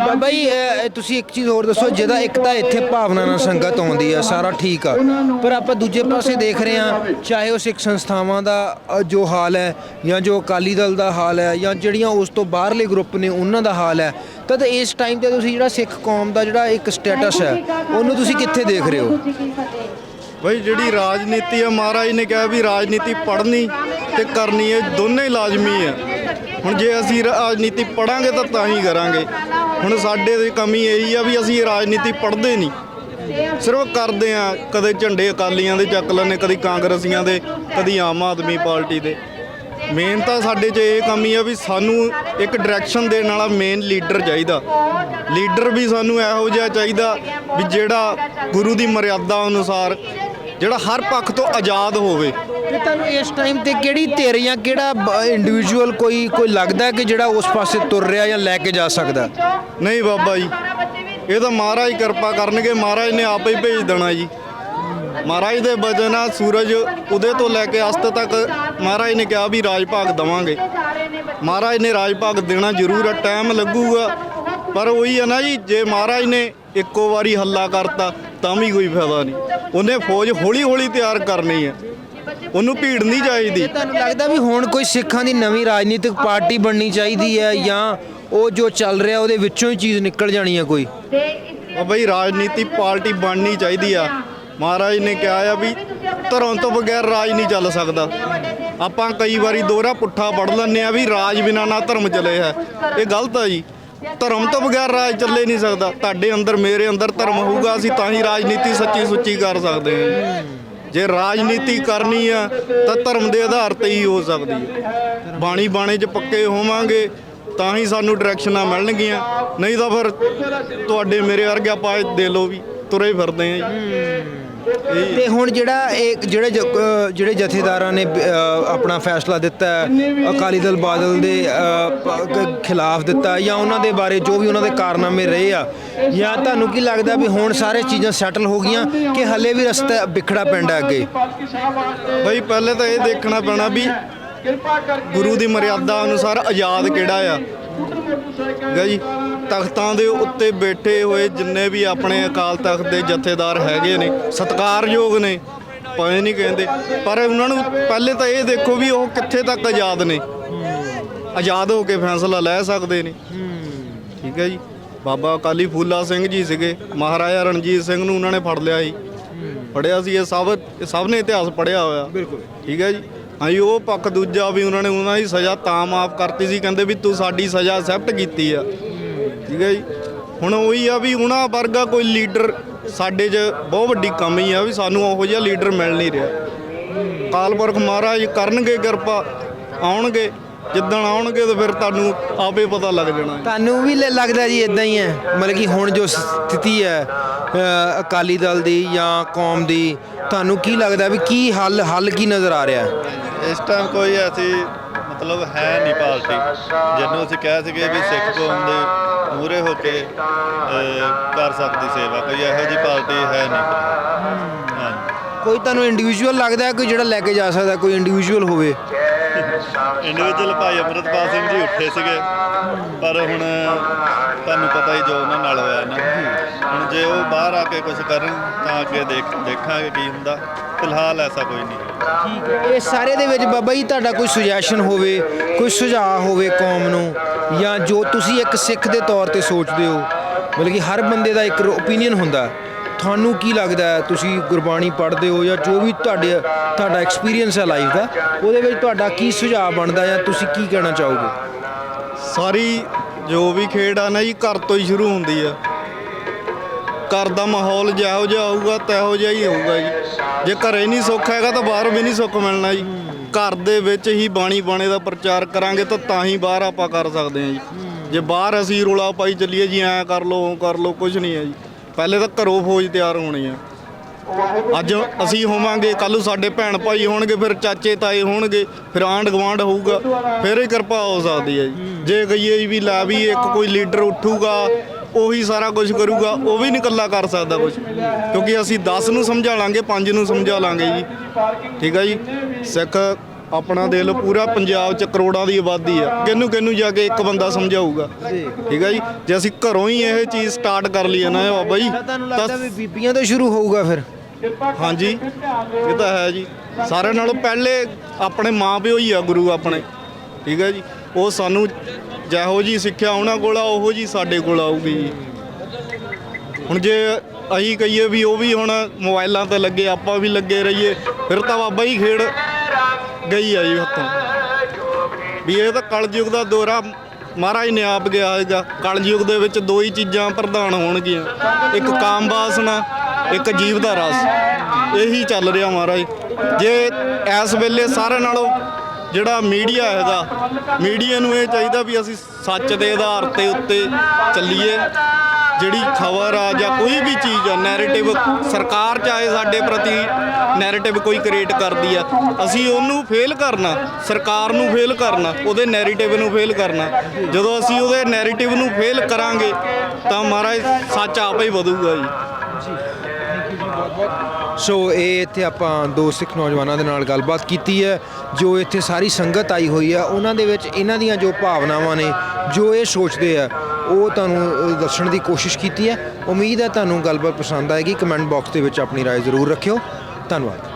ਬਾਬਾ ਜੀ ਅਹ, ਤੁਸੀਂ ਇੱਕ ਚੀਜ਼ ਹੋਰ ਦੱਸੋ ਜਿਹਦਾ ਇੱਕ ਤਾਂ ਇੱਥੇ ਭਾਵਨਾ ਨਾਲ ਸੰਗਤ ਆਉਂਦੀ ਆ ਸਾਰਾ ਠੀਕ ਆ। ਪਰ ਆਪਾਂ ਦੂਜੇ ਪਾਸੇ ਦੇਖ ਰਹੇ ਆ ਚਾਹੇ ਉਹ ਸਿੱਖ ਸੰਸਥਾਵਾਂ ਦਾ ਅ, ਜੋ ਹਾਲ ਹੈ ਜਾਂ ਜੋ ਅਕਾਲੀ ਦਲ ਦਾ ਹਾਲ ਹੈ ਜਾਂ ਜਿਹੜੀਆਂ ਉਸ ਤੋਂ ਬਾਹਰਲੇ ਗਰੁੱਪ ਨੇ ਉਹਨਾਂ ਦਾ ਹਾਲ ਹੈ ਤਦ ਇਸ ਟਾਈਮ ਤੇ ਤੁਸੀਂ ਜਿਹੜਾ ਸਿੱਖ ਕੌਮ ਦਾ ਜਿਹੜਾ ਇੱਕ ਸਟੇਟਸ ਹੈ ਉਹਨੂੰ ਤੁਸੀਂ ਕਿੱਥੇ ਦੇਖ ਰਹੇ ਹੋ? ਬਈ ਜਿਹੜੀ ਰਾਜਨੀਤੀ ਆ ਮਹਾਰਾਜ ਨੇ ਕਿਹਾ ਵੀ ਰਾਜਨੀਤੀ ਪੜ੍ਹਨੀ ਤੇ ਕਰਨੀ ਇਹ ਦੋਨੇ ਹੀ ਲਾਜ਼ਮੀ ਹੈ ਹੁਣ ਜੇ ਅਸੀਂ ਰਾਜਨੀਤੀ ਪੜਾਂਗੇ ਤਾਂ ਤਾਂ ਹੀ ਕਰਾਂਗੇ। ਹੁਣ ਸਾਡੇ ਦੀ ਕਮੀ ਇਹੀ ਆ ਵੀ ਅਸੀਂ ਰਾਜਨੀਤੀ ਪੜ੍ਹਦੇ ਨਹੀਂ। ਸਿਰਫ ਕਰਦੇ ਆ, ਕਦੇ ਝੰਡੇ ਅਕਾਲੀਆਂ ਦੇ ਚੱਕ ਲੈਂਦੇ, ਕਦੀ ਕਾਂਗਰਸੀਆਂ ਦੇ, ਕਦੀ ਆਮ ਆਦਮੀ ਪਾਰਟੀ ਦੇ। ਮੇਨ ਤਾਂ ਸਾਡੇ 'ਚ ਇਹ ਕਮੀ ਆ ਵੀ ਸਾਨੂੰ ਇੱਕ ਡਾਇਰੈਕਸ਼ਨ ਦੇਣ ਵਾਲਾ ਮੇਨ ਲੀਡਰ ਚਾਹੀਦਾ। ਲੀਡਰ ਵੀ ਸਾਨੂੰ ਇਹੋ ਜਿਹਾ ਚਾਹੀਦਾ ਵੀ ਜਿਹੜਾ ਗੁਰੂ ਦੀ ਮਰਿਆਦਾ ਅਨੁਸਾਰ ਜਿਹੜਾ ਹਰ ਪੱਖ ਤੋਂ ਆਜ਼ਾਦ ਹੋਵੇ। ਤੇ ਤੁਹਾਨੂੰ ਇਸ ਟਾਈਮ ਤੇ ਕਿਹੜੀ ਧਿਰ ਜਾਂ ਕਿਹੜਾ ਇੰਡੀਵਿਜੂਅਲ ਕੋਈ ਕੋਈ ਲੱਗਦਾ ਹੈ ਕਿ ਜਿਹੜਾ ਉਸ ਪਾਸੇ ਤੁਰ ਰਿਹਾ ਜਾਂ ਲੈ ਕੇ ਜਾ ਸਕਦਾ? ਨਹੀਂ ਬਾਬਾ ਜੀ ਇਹ ਤਾਂ ਮਹਾਰਾਜ ਕਿਰਪਾ ਕਰਨਗੇ ਮਹਾਰਾਜ ਨੇ ਆਪੇ ਹੀ ਭੇਜ ਦੇਣਾ ਜੀ। ਮਹਾਰਾਜ ਦੇ ਬਚਨ ਆ ਸੂਰਜ ਉਦੇ ਤੋਂ ਲੈ ਕੇ ਅਸਤ ਤੱਕ ਮਹਾਰਾਜ ਨੇ ਕਿਹਾ ਵੀ ਰਾਜ ਭਾਗ ਦਵਾਂਗੇ। ਮਹਾਰਾਜ ਨੇ ਰਾਜ ਭਾਗ ਦੇਣਾ ਜ਼ਰੂਰ ਆ ਟਾਈਮ ਲੱਗੂਗਾ। ਪਰ ਉਹੀ ਆ ਨਾ ਜੀ ਜੇ ਮਹਾਰਾਜ ਨੇ ਇੱਕੋ ਵਾਰੀ ਹੱਲਾ ਕਰਤਾ ਤਾਂ ਵੀ ਕੋਈ ਫਾਇਦਾ ਨਹੀਂ। ਉਹਨੇ ਫੌਜ ਹੌਲੀ ਹੌਲੀ ਤਿਆਰ ਕਰਨੀ ਹੈ। ਉਹਨੂੰ ਭੀੜ ਨਹੀਂ ਚਾਹੀਦੀ। ਤੁਹਾਨੂੰ ਲੱਗਦਾ ਵੀ ਹੁਣ ਕੋਈ ਸਿੱਖਾਂ ਦੀ ਨਵੀਂ ਰਾਜਨੀਤਿਕ ਪਾਰਟੀ ਬਣਨੀ ਚਾਹੀਦੀ ਹੈ ਜਾਂ ਉਹ ਜੋ ਚੱਲ ਰਿਹਾ ਉਹਦੇ ਵਿੱਚੋਂ ਹੀ ਚੀਜ਼ ਨਿਕਲ ਜਾਣੀ ਹੈ ਕੋਈ? ਉਹ ਬਈ ਰਾਜਨੀਤੀ ਪਾਰਟੀ ਬਣਨੀ ਚਾਹੀਦੀ ਆ। ਮਹਾਰਾਜ ਨੇ ਕਿਹਾ ਆ ਵੀ ਧਰਮ ਤੋਂ ਬਗੈਰ ਰਾਜ ਨਹੀਂ ਚੱਲ ਸਕਦਾ। ਆਪਾਂ ਕਈ ਵਾਰੀ ਦੋਹਰਾ ਪੁੱਠਾ ਪੜ ਲੈਂਦੇ ਆ ਵੀ ਰਾਜ ਬਿਨਾਂ ਨਾ ਧਰਮ ਚੱਲੇ ਹੈ। ਇਹ ਗਲਤ ਆ ਜੀ। ਧਰਮ ਤੋਂ ਬਗੈਰ ਰਾਜ ਚੱਲੇ ਨਹੀਂ ਸਕਦਾ। ਤੁਹਾਡੇ ਅੰਦਰ, ਮੇਰੇ ਅੰਦਰ ਧਰਮ ਹੋਊਗਾ, ਅਸੀਂ ਤਾਂ ਹੀ ਰਾਜਨੀਤੀ ਸੱਚੀ ਸੁੱਚੀ ਕਰ ਸਕਦੇ ਹਾਂ। ਜੇ ਰਾਜਨੀਤੀ ਕਰਨੀ ਆ, ਤਾਂ ਧਰਮ ਦੇ ਆਧਾਰ ਤੇ ਹੀ ਹੋ ਸਕਦੀ ਹੈ ਬਾਣੀ ਬਾਣੇ 'ਚ ਪੱਕੇ ਹੋਵਾਂਗੇ, ਤਾਂ ਹੀ ਸਾਨੂੰ ਡਾਇਰੈਕਸ਼ਨਾਂ ਮਿਲਣਗੀਆਂ। ਨਹੀਂ ਤਾਂ ਫਿਰ ਤੁਹਾਡੇ ਮੇਰੇ ਵਰਗੇ ਪਾਏ ਦੇ ਲੋ ਵੀ, ਤੁਰੇ ਫਿਰਦੇ ਆ ਜੀ। ਤੇ ਹੁਣ ਜਿਹੜਾ ਇਹ ਜਿਹੜੇ ਜ- ਅ, ਜਿਹੜੇ ਜਥੇਦਾਰਾਂ ਨੇ ਅ, ਆਪਣਾ ਫੈਸਲਾ ਦਿੱਤਾ ਹੈ, ਅਕਾਲੀ ਦਲ ਬਾਦਲ ਦੇ ਅ, ਪ- ਕ- ਖਿਲਾਫ ਦਿੱਤਾ ਜਾਂ ਉਹਨਾਂ ਦੇ ਬਾਰੇ ਜੋ ਵੀ ਉਹਨਾਂ ਦੇ ਕਾਰਨਾਮੇ ਰਹੇ ਆ ਜਾਂ ਤੁਹਾਨੂੰ ਕੀ ਲੱਗਦਾ ਵੀ ਹੁਣ ਸਾਰੇ ਚੀਜ਼ਾਂ ਸੈਟਲ ਹੋ ਗਈਆਂ ਕਿ ਹੱਲੇ ਵੀ ਰਸਤਾ ਵਿਖੜਾ ਪੈਂਦਾ ਅੱਗੇ? ਬਈ ਪਹਿਲੇ ਤਾਂ ਇਹ ਦੇਖਣਾ ਪੈਣਾ ਵੀ ਗੁਰੂ ਦੀ ਮਰਿਆਦਾ ਅਨੁਸਾਰ ਆਜ਼ਾਦ ਕਿਹੜਾ ਆ? ਗਾ ਜੀ ਤਖਤਾਂ ਦੇ ਉੱਤੇ ਬੈਠੇ ਹੋਏ ਜਿੰਨੇ ਵੀ ਆਪਣੇ ਅਕਾਲ ਤਖਤ ਦੇ ਜਥੇਦਾਰ ਹੈਗੇ ਨੇ ਸਤਿਕਾਰਯੋਗ ਨੇ ਪਏ ਨਹੀਂ ਕਹਿੰਦੇ ਪਰ ਉਹਨਾਂ ਨੂੰ ਪਹਿਲੇ ਤਾਂ ਇਹ ਦੇਖੋ ਵੀ ਉਹ ਕਿੱਥੇ ਤੱਕ ਆਜ਼ਾਦ ਨੇ। ਆਜ਼ਾਦ ਹੋ ਕੇ ਫੈਸਲਾ ਲੈ ਸਕਦੇ ਨੇ। ਠੀਕ ਹੈ ਜੀ। ਬਾਬਾ ਅਕਾਲੀ ਫੂਲਾ ਸਿੰਘ ਜੀ ਸੀਗੇ ਮਹਾਰਾਜਾ ਰਣਜੀਤ ਸਿੰਘ ਨੂੰ ਉਹਨਾਂ ਨੇ ਫੜ ਲਿਆ ਸੀ। ਪੜਿਆ ਸੀ ਇਹ ਸਭ ਇਹ ਸਭ ਨੇ ਇਤਿਹਾਸ ਪੜਿਆ ਹੋਇਆ। ਬਿਲਕੁਲ। ਠੀਕ ਹੈ ਜੀ। ਹਾਂਜੀ ਉਹ ਪੱਖ ਦੂਜਾ ਵੀ ਉਹਨਾਂ ਨੇ ਉਹਨਾਂ ਦੀ ਸਜ਼ਾ ਤਾਂ ਮਾਫ ਕਰਤੀ ਸੀ ਕਹਿੰਦੇ ਵੀ ਤੂੰ ਸਾਡੀ ਸਜ਼ਾ ਐਕਸੈਪਟ ਕੀਤੀ ਆ। ਠੀਕ ਹੈ ਜੀ। ਹੁਣ ਉਹੀ ਆ ਵੀ ਉਹਨਾਂ ਵਰਗਾ ਕੋਈ ਲੀਡਰ ਸਾਡੇ 'ਚ ਬਹੁਤ ਵੱਡੀ ਕਮੀ ਆ ਵੀ ਸਾਨੂੰ ਉਹੋ ਜਿਹਾ ਲੀਡਰ ਮਿਲ ਨਹੀਂ ਰਿਹਾ। ਕਾਲਪੁਰਖ ਮਹਾਰਾਜ ਕਰਨਗੇ ਕਿਰਪਾ ਆਉਣਗੇ ਜਿੱਦਣ ਆਉਣਗੇ ਤਾਂ ਫਿਰ ਤੁਹਾਨੂੰ ਆਪੇ ਪਤਾ ਲੱਗ ਜਾਣਾ। ਤੁਹਾਨੂੰ ਵੀ ਲੱਗਦਾ ਜੀ ਇਦਾਂ ਹੀ ਹੈ ਮਤਲਬ ਕਿ ਹੁਣ ਜੋ ਸਥਿਤੀ ਹੈ ਅਕਾਲੀ ਦਲ ਦੀ ਜਾਂ ਕੌਮ ਦੀ ਤੁਹਾਨੂੰ ਕੀ ਲੱਗਦਾ ਵੀ ਕੀ ਹੱਲ ਹੱਲ ਕੀ ਨਜ਼ਰ ਆ ਰਿਹਾ? ਇਸ ਟਾਈਮ ਕੋਈ ਐਸੀ ਮਤਲਬ ਹੈ ਨਹੀਂ ਪਾਰਟੀ ਜਿਹਨੂੰ ਅਸੀਂ ਕਹਿ ਸਕੀਏ ਵੀ ਸਿੱਖ ਕੌਮ ਦੇ ਮੂਹਰੇ ਹੋ ਕੇ ਕਰ ਸਕਦੀ ਸੇਵਾ। ਕੋਈ ਇਹੋ ਜਿਹੀ ਪਾਰਟੀ ਹੈ ਨਹੀਂ। ਹਾਂਜੀ ਕੋਈ ਤੁਹਾਨੂੰ ਇੰਡੀਵਿਜੂਅਲ ਲੱਗਦਾ ਕੋਈ ਜਿਹੜਾ ਲੈ ਕੇ ਜਾ ਸਕਦਾ, ਕੋਈ ਇੰਡੀਵਿਜੂਅਲ ਹੋਵੇ? ਇੰਡੀਵਿਜੂਅਲ ਭਾਈ ਅਮਰਤਪਾਲ ਸਿੰਘ ਜੀ ਉੱਠੇ ਸੀਗੇ। ਪਰ ਹੁਣ ਤੁਹਾਨੂੰ ਪਤਾ ਹੀ ਜੋ ਉਹਨਾਂ ਨਾਲ ਹੋਇਆ ਨਾ। ਹੁਣ ਜੇ ਉਹ ਬਾਹਰ ਆ ਕੇ ਕੁਝ ਕਰਨ, ਤਾਂ ਅੱਗੇ ਦੇਖ, ਦੇਖਾਂਗੇ ਕੀ ਹੁੰਦਾ। ਫਿਲਹਾਲ ਐਸਾ ਕੋਈ ਨਹੀਂ। ਇਹ ਸਾਰੇ ਦੇ ਵਿੱਚ ਬਾਬਾ ਜੀ, ਤੁਹਾਡਾ ਕੋਈ ਸੁਜੈਸ਼ਨ ਹੋਵੇ, ਕੋਈ ਸੁਝਾਅ ਹੋਵੇ ਕੌਮ ਨੂੰ? ਜਾਂ ਜੋ ਤੁਸੀਂ ਇੱਕ ਸਿੱਖ ਦੇ ਤੌਰ ਤੇ ਸੋਚਦੇ ਹੋ, ਮਤਲਬ ਕਿ ਹਰ ਬੰਦੇ ਦਾ ਇੱਕ ਓਪੀਨੀਅਨ ਹੁੰਦਾ। ਤੁਹਾਨੂੰ ਕੀ ਲੱਗਦਾ ਹੈ? ਤੁਸੀਂ ਗੁਰਬਾਣੀ ਪੜ੍ਹਦੇ ਹੋ ਜਾਂ ਜੋ ਵੀ ਤੁਹਾਡੇ, ਤੁਹਾਡਾ ਐਕਸਪੀਰੀਅੰਸ ਹੈ ਲਾਈਫ ਦਾ, ਉਹਦੇ ਵਿੱਚ ਤੁਹਾਡਾ ਕੀ ਸੁਝਾਅ ਬਣਦਾ ਜਾਂ ਤੁਸੀਂ ਕੀ ਕਹਿਣਾ ਚਾਹੋਗੇ? ਸਾਰੀ ਜੋ ਵੀ ਖੇਡ ਆ ਨਾ ਜੀ, ਘਰ ਤੋਂ ਹੀ ਸ਼ੁਰੂ ਹੁੰਦੀ ਆ। ਘਰ ਦਾ ਮਾਹੌਲ ਜਿਹੋ ਜਿਹਾ ਹੋਊਗਾ, ਤੈਹੋ ਜਿਹਾ ਹੀ ਹੋਊਗਾ ਜੀ। ਜੇ ਘਰੇ ਨਹੀਂ ਸੁੱਖ ਹੈਗਾ ਤਾਂ ਬਾਹਰ ਵੀ ਨਹੀਂ ਸੁੱਖ ਮਿਲਣਾ ਜੀ। ਘਰ ਦੇ ਵਿੱਚ ਹੀ ਬਾਣੀ ਬਾਣੇ ਦਾ ਪ੍ਰਚਾਰ ਕਰਾਂਗੇ ਤਾਂ ਤਾਂ ਹੀ ਬਾਹਰ ਆਪਾਂ ਕਰ ਸਕਦੇ ਹਾਂ ਜੀ। ਜੇ ਬਾਹਰ ਅਸੀਂ ਰੋਲਾ ਪਾਈ ਚੱਲੀਏ ਜੀ, ਐਂ ਕਰ ਲਓ, ਉਹ ਕਰ ਲਓ ਕੁਝ ਨਹੀਂ ਹੈ ਜੀ। ਪਹਿਲੇ ਤਾਂ ਘਰੋਂ ਫੌਜ ਤਿਆਰ ਹੋਣੀ ਆ। ਅੱਜ ਅਸੀਂ ਹੋਵਾਂਗੇ, ਕੱਲ੍ਹ ਨੂੰ ਸਾਡੇ ਭੈਣ ਭਾਈ ਹੋਣਗੇ, ਫਿਰ ਚਾਚੇ ਤਾਏ ਹੋਣਗੇ, ਫਿਰ ਆਂਢ ਗਵਾਂਢ ਹੋਊਗਾ, ਫਿਰ ਹੀ ਕਿਰਪਾ ਹੋ ਸਕਦੀ ਹੈ ਜੀ। ਜੇ ਕਹੀਏ ਵੀ ਲੈ ਵੀ ਇੱਕ ਕੋਈ ਲੀਡਰ ਉੱਠੂਗਾ, ਉਹੀ ਸਾਰਾ ਕੁਝ ਕਰੂਗਾ, ਉਹ ਵੀ ਨਹੀਂ ਇਕੱਲਾ ਕਰ ਸਕਦਾ ਕੁਝ ਕਿਉਂਕਿ ਅਸੀਂ 10 ਨੂੰ ਸਮਝਾ ਲਾਂਗੇ 5 ਨੂੰ ਸਮਝਾ ਲਾਂਗੇ ਜੀ। ਠੀਕ ਹੈ ਜੀ? ਸਿੱਖ ਆਪਣਾ ਦੇ ਲਓ ਪੂਰਾ ਪੰਜਾਬ ਚ ਕਰੋੜਾਂ ਦੀ ਆਬਾਦੀ ਆ। ਕਿਹਨੂੰ ਕਿਹਨੂੰ ਜਾ ਕੇ ਇੱਕ ਬੰਦਾ ਸਮਝਾਊਗਾ? ਠੀਕ ਹੈ ਜੀ? ਜੇ ਅਸੀਂ ਘਰੋਂ ਹੀ ਇਹ ਚੀਜ਼ ਸਟਾਰਟ ਕਰ ਲਈਏ ਨਾ ਬਾਬਾ ਜੀ ਤੁਹਾਨੂੰ ਲੱਗਦਾ ਵੀ ਬੀਬੀਆਂ ਤੋਂ ਸ਼ੁਰੂ ਹੋਊਗਾ ਫਿਰ। ਹਾਂਜੀ ਇਹ ਤਾਂ ਹੈ ਜੀ। ਸਾਰਿਆਂ ਨਾਲੋਂ ਪਹਿਲੇ ਆਪਣੇ ਮਾਪਿਓ ਹੀ ਆ ਗੁਰੂ ਆਪਣੇ। ਠੀਕ ਹੈ ਜੀ? ਉਹ ਸਾਨੂੰ ਜਿਹੋ ਜੀ ਸਿੱਖਿਆ ਉਹਨਾਂ ਕੋਲ ਆ ਉਹੋ ਜੀ ਸਾਡੇ ਕੋਲ ਆਊਗੀ ਜੀ। ਹੁਣ ਜੇ ਅਸੀਂ ਕਹੀਏ ਵੀ ਉਹ ਵੀ ਹੁਣ ਮੋਬਾਈਲਾਂ ਤੇ ਲੱਗੇ ਆਪਾਂ ਵੀ ਲੱਗੇ ਰਹੀਏ ਫਿਰ ਤਾਂ ਬਾਬਾ ਹੀ ਖੇਡ ਗਈ ਆ ਜੀ ਹੱਥੋਂ। ਵੀ ਇਹ ਤਾਂ ਕਲਯੁਗ ਦਾ ਦੌਰਾ ਮਹਾਰਾਜ ਨੇ ਆਪ ਗਿਆ ਹੈਗਾ ਕਲਯੁਗ ਦੇ ਵਿੱਚ ਦੋ ਹੀ ਚੀਜ਼ਾਂ ਪ੍ਰਧਾਨ ਹੋਣਗੀਆਂ। ਇੱਕ ਕਾਮ ਵਾਸਨਾ ਇੱਕ ਜੀਵ ਦਾ ਰਸ। ਇਹੀ ਚੱਲ ਰਿਹਾ ਮਹਾਰਾਜ। ਜੇ ਇਸ ਵੇਲੇ ਸਾਰਿਆਂ ਨਾਲੋਂ ਜਿਹੜਾ ਮੀਡੀਆ ਹੈਗਾ, ਮੀਡੀਆ ਨੂੰ ਇਹ ਚਾਹੀਦਾ ਵੀ ਅਸੀਂ ਸੱਚ ਦੇ ਆਧਾਰ ਤੇ ਉੱਤੇ ਚੱਲੀਏ। ਜਿਹੜੀ ਖਬਰ ਆ ਜਾਂ ਕੋਈ ਵੀ ਚੀਜ਼ ਆ ਨੈਰੇਟਿਵ ਸਰਕਾਰ ਚਾਹੇ ਸਾਡੇ ਪ੍ਰਤੀ ਨੈਰੇਟਿਵ ਕੋਈ ਕ੍ਰੀਏਟ ਕਰਦੀ ਆ, ਅਸੀਂ ਉਹਨੂੰ ਫੇਲ ਕਰਨਾ, ਸਰਕਾਰ ਨੂੰ ਫੇਲ ਕਰਨਾ, ਉਹਦੇ ਨੈਰੇਟਿਵ ਨੂੰ ਫੇਲ ਕਰਨਾ। ਜਦੋਂ ਅਸੀਂ ਉਹਦੇ ਨੈਰੇਟਿਵ ਨੂੰ ਫੇਲ ਕਰਾਂਗੇ, ਤਾਂ ਮਹਾਰਾਜ ਸੱਚ ਆਪੇ ਹੀ ਵਧੂਗਾ ਜੀ। ਸੋ ਇਹ ਇੱਥੇ ਆਪਾਂ ਦੋ ਸਿੱਖ ਨੌਜਵਾਨਾਂ ਦੇ ਨਾਲ ਗੱਲਬਾਤ ਕੀਤੀ ਹੈ, ਜੋ ਇੱਥੇ ਸਾਰੀ ਸੰਗਤ ਆਈ ਹੋਈ ਹੈ ਉਹਨਾਂ ਦੇ ਵਿੱਚ ਇਹਨਾਂ ਦੀਆਂ ਜੋ ਭਾਵਨਾਵਾਂ ਨੇ, ਜੋ ਇਹ ਸੋਚਦੇ ਆ ਉਹ ਤੁਹਾਨੂੰ ਅ, ਦੱਸਣ ਦੀ ਕੋਸ਼ਿਸ਼ ਕੀਤੀ ਹੈ ਉਮੀਦ ਹੈ ਤੁਹਾਨੂੰ ਗੱਲਬਾਤ ਪਸੰਦ ਆਏਗੀ ਕਮੈਂਟ ਬਾਕਸ ਦੇ ਵਿੱਚ ਆਪਣੀ رائے ਜ਼ਰੂਰ ਰੱਖਿਓ ਧੰਨਵਾਦ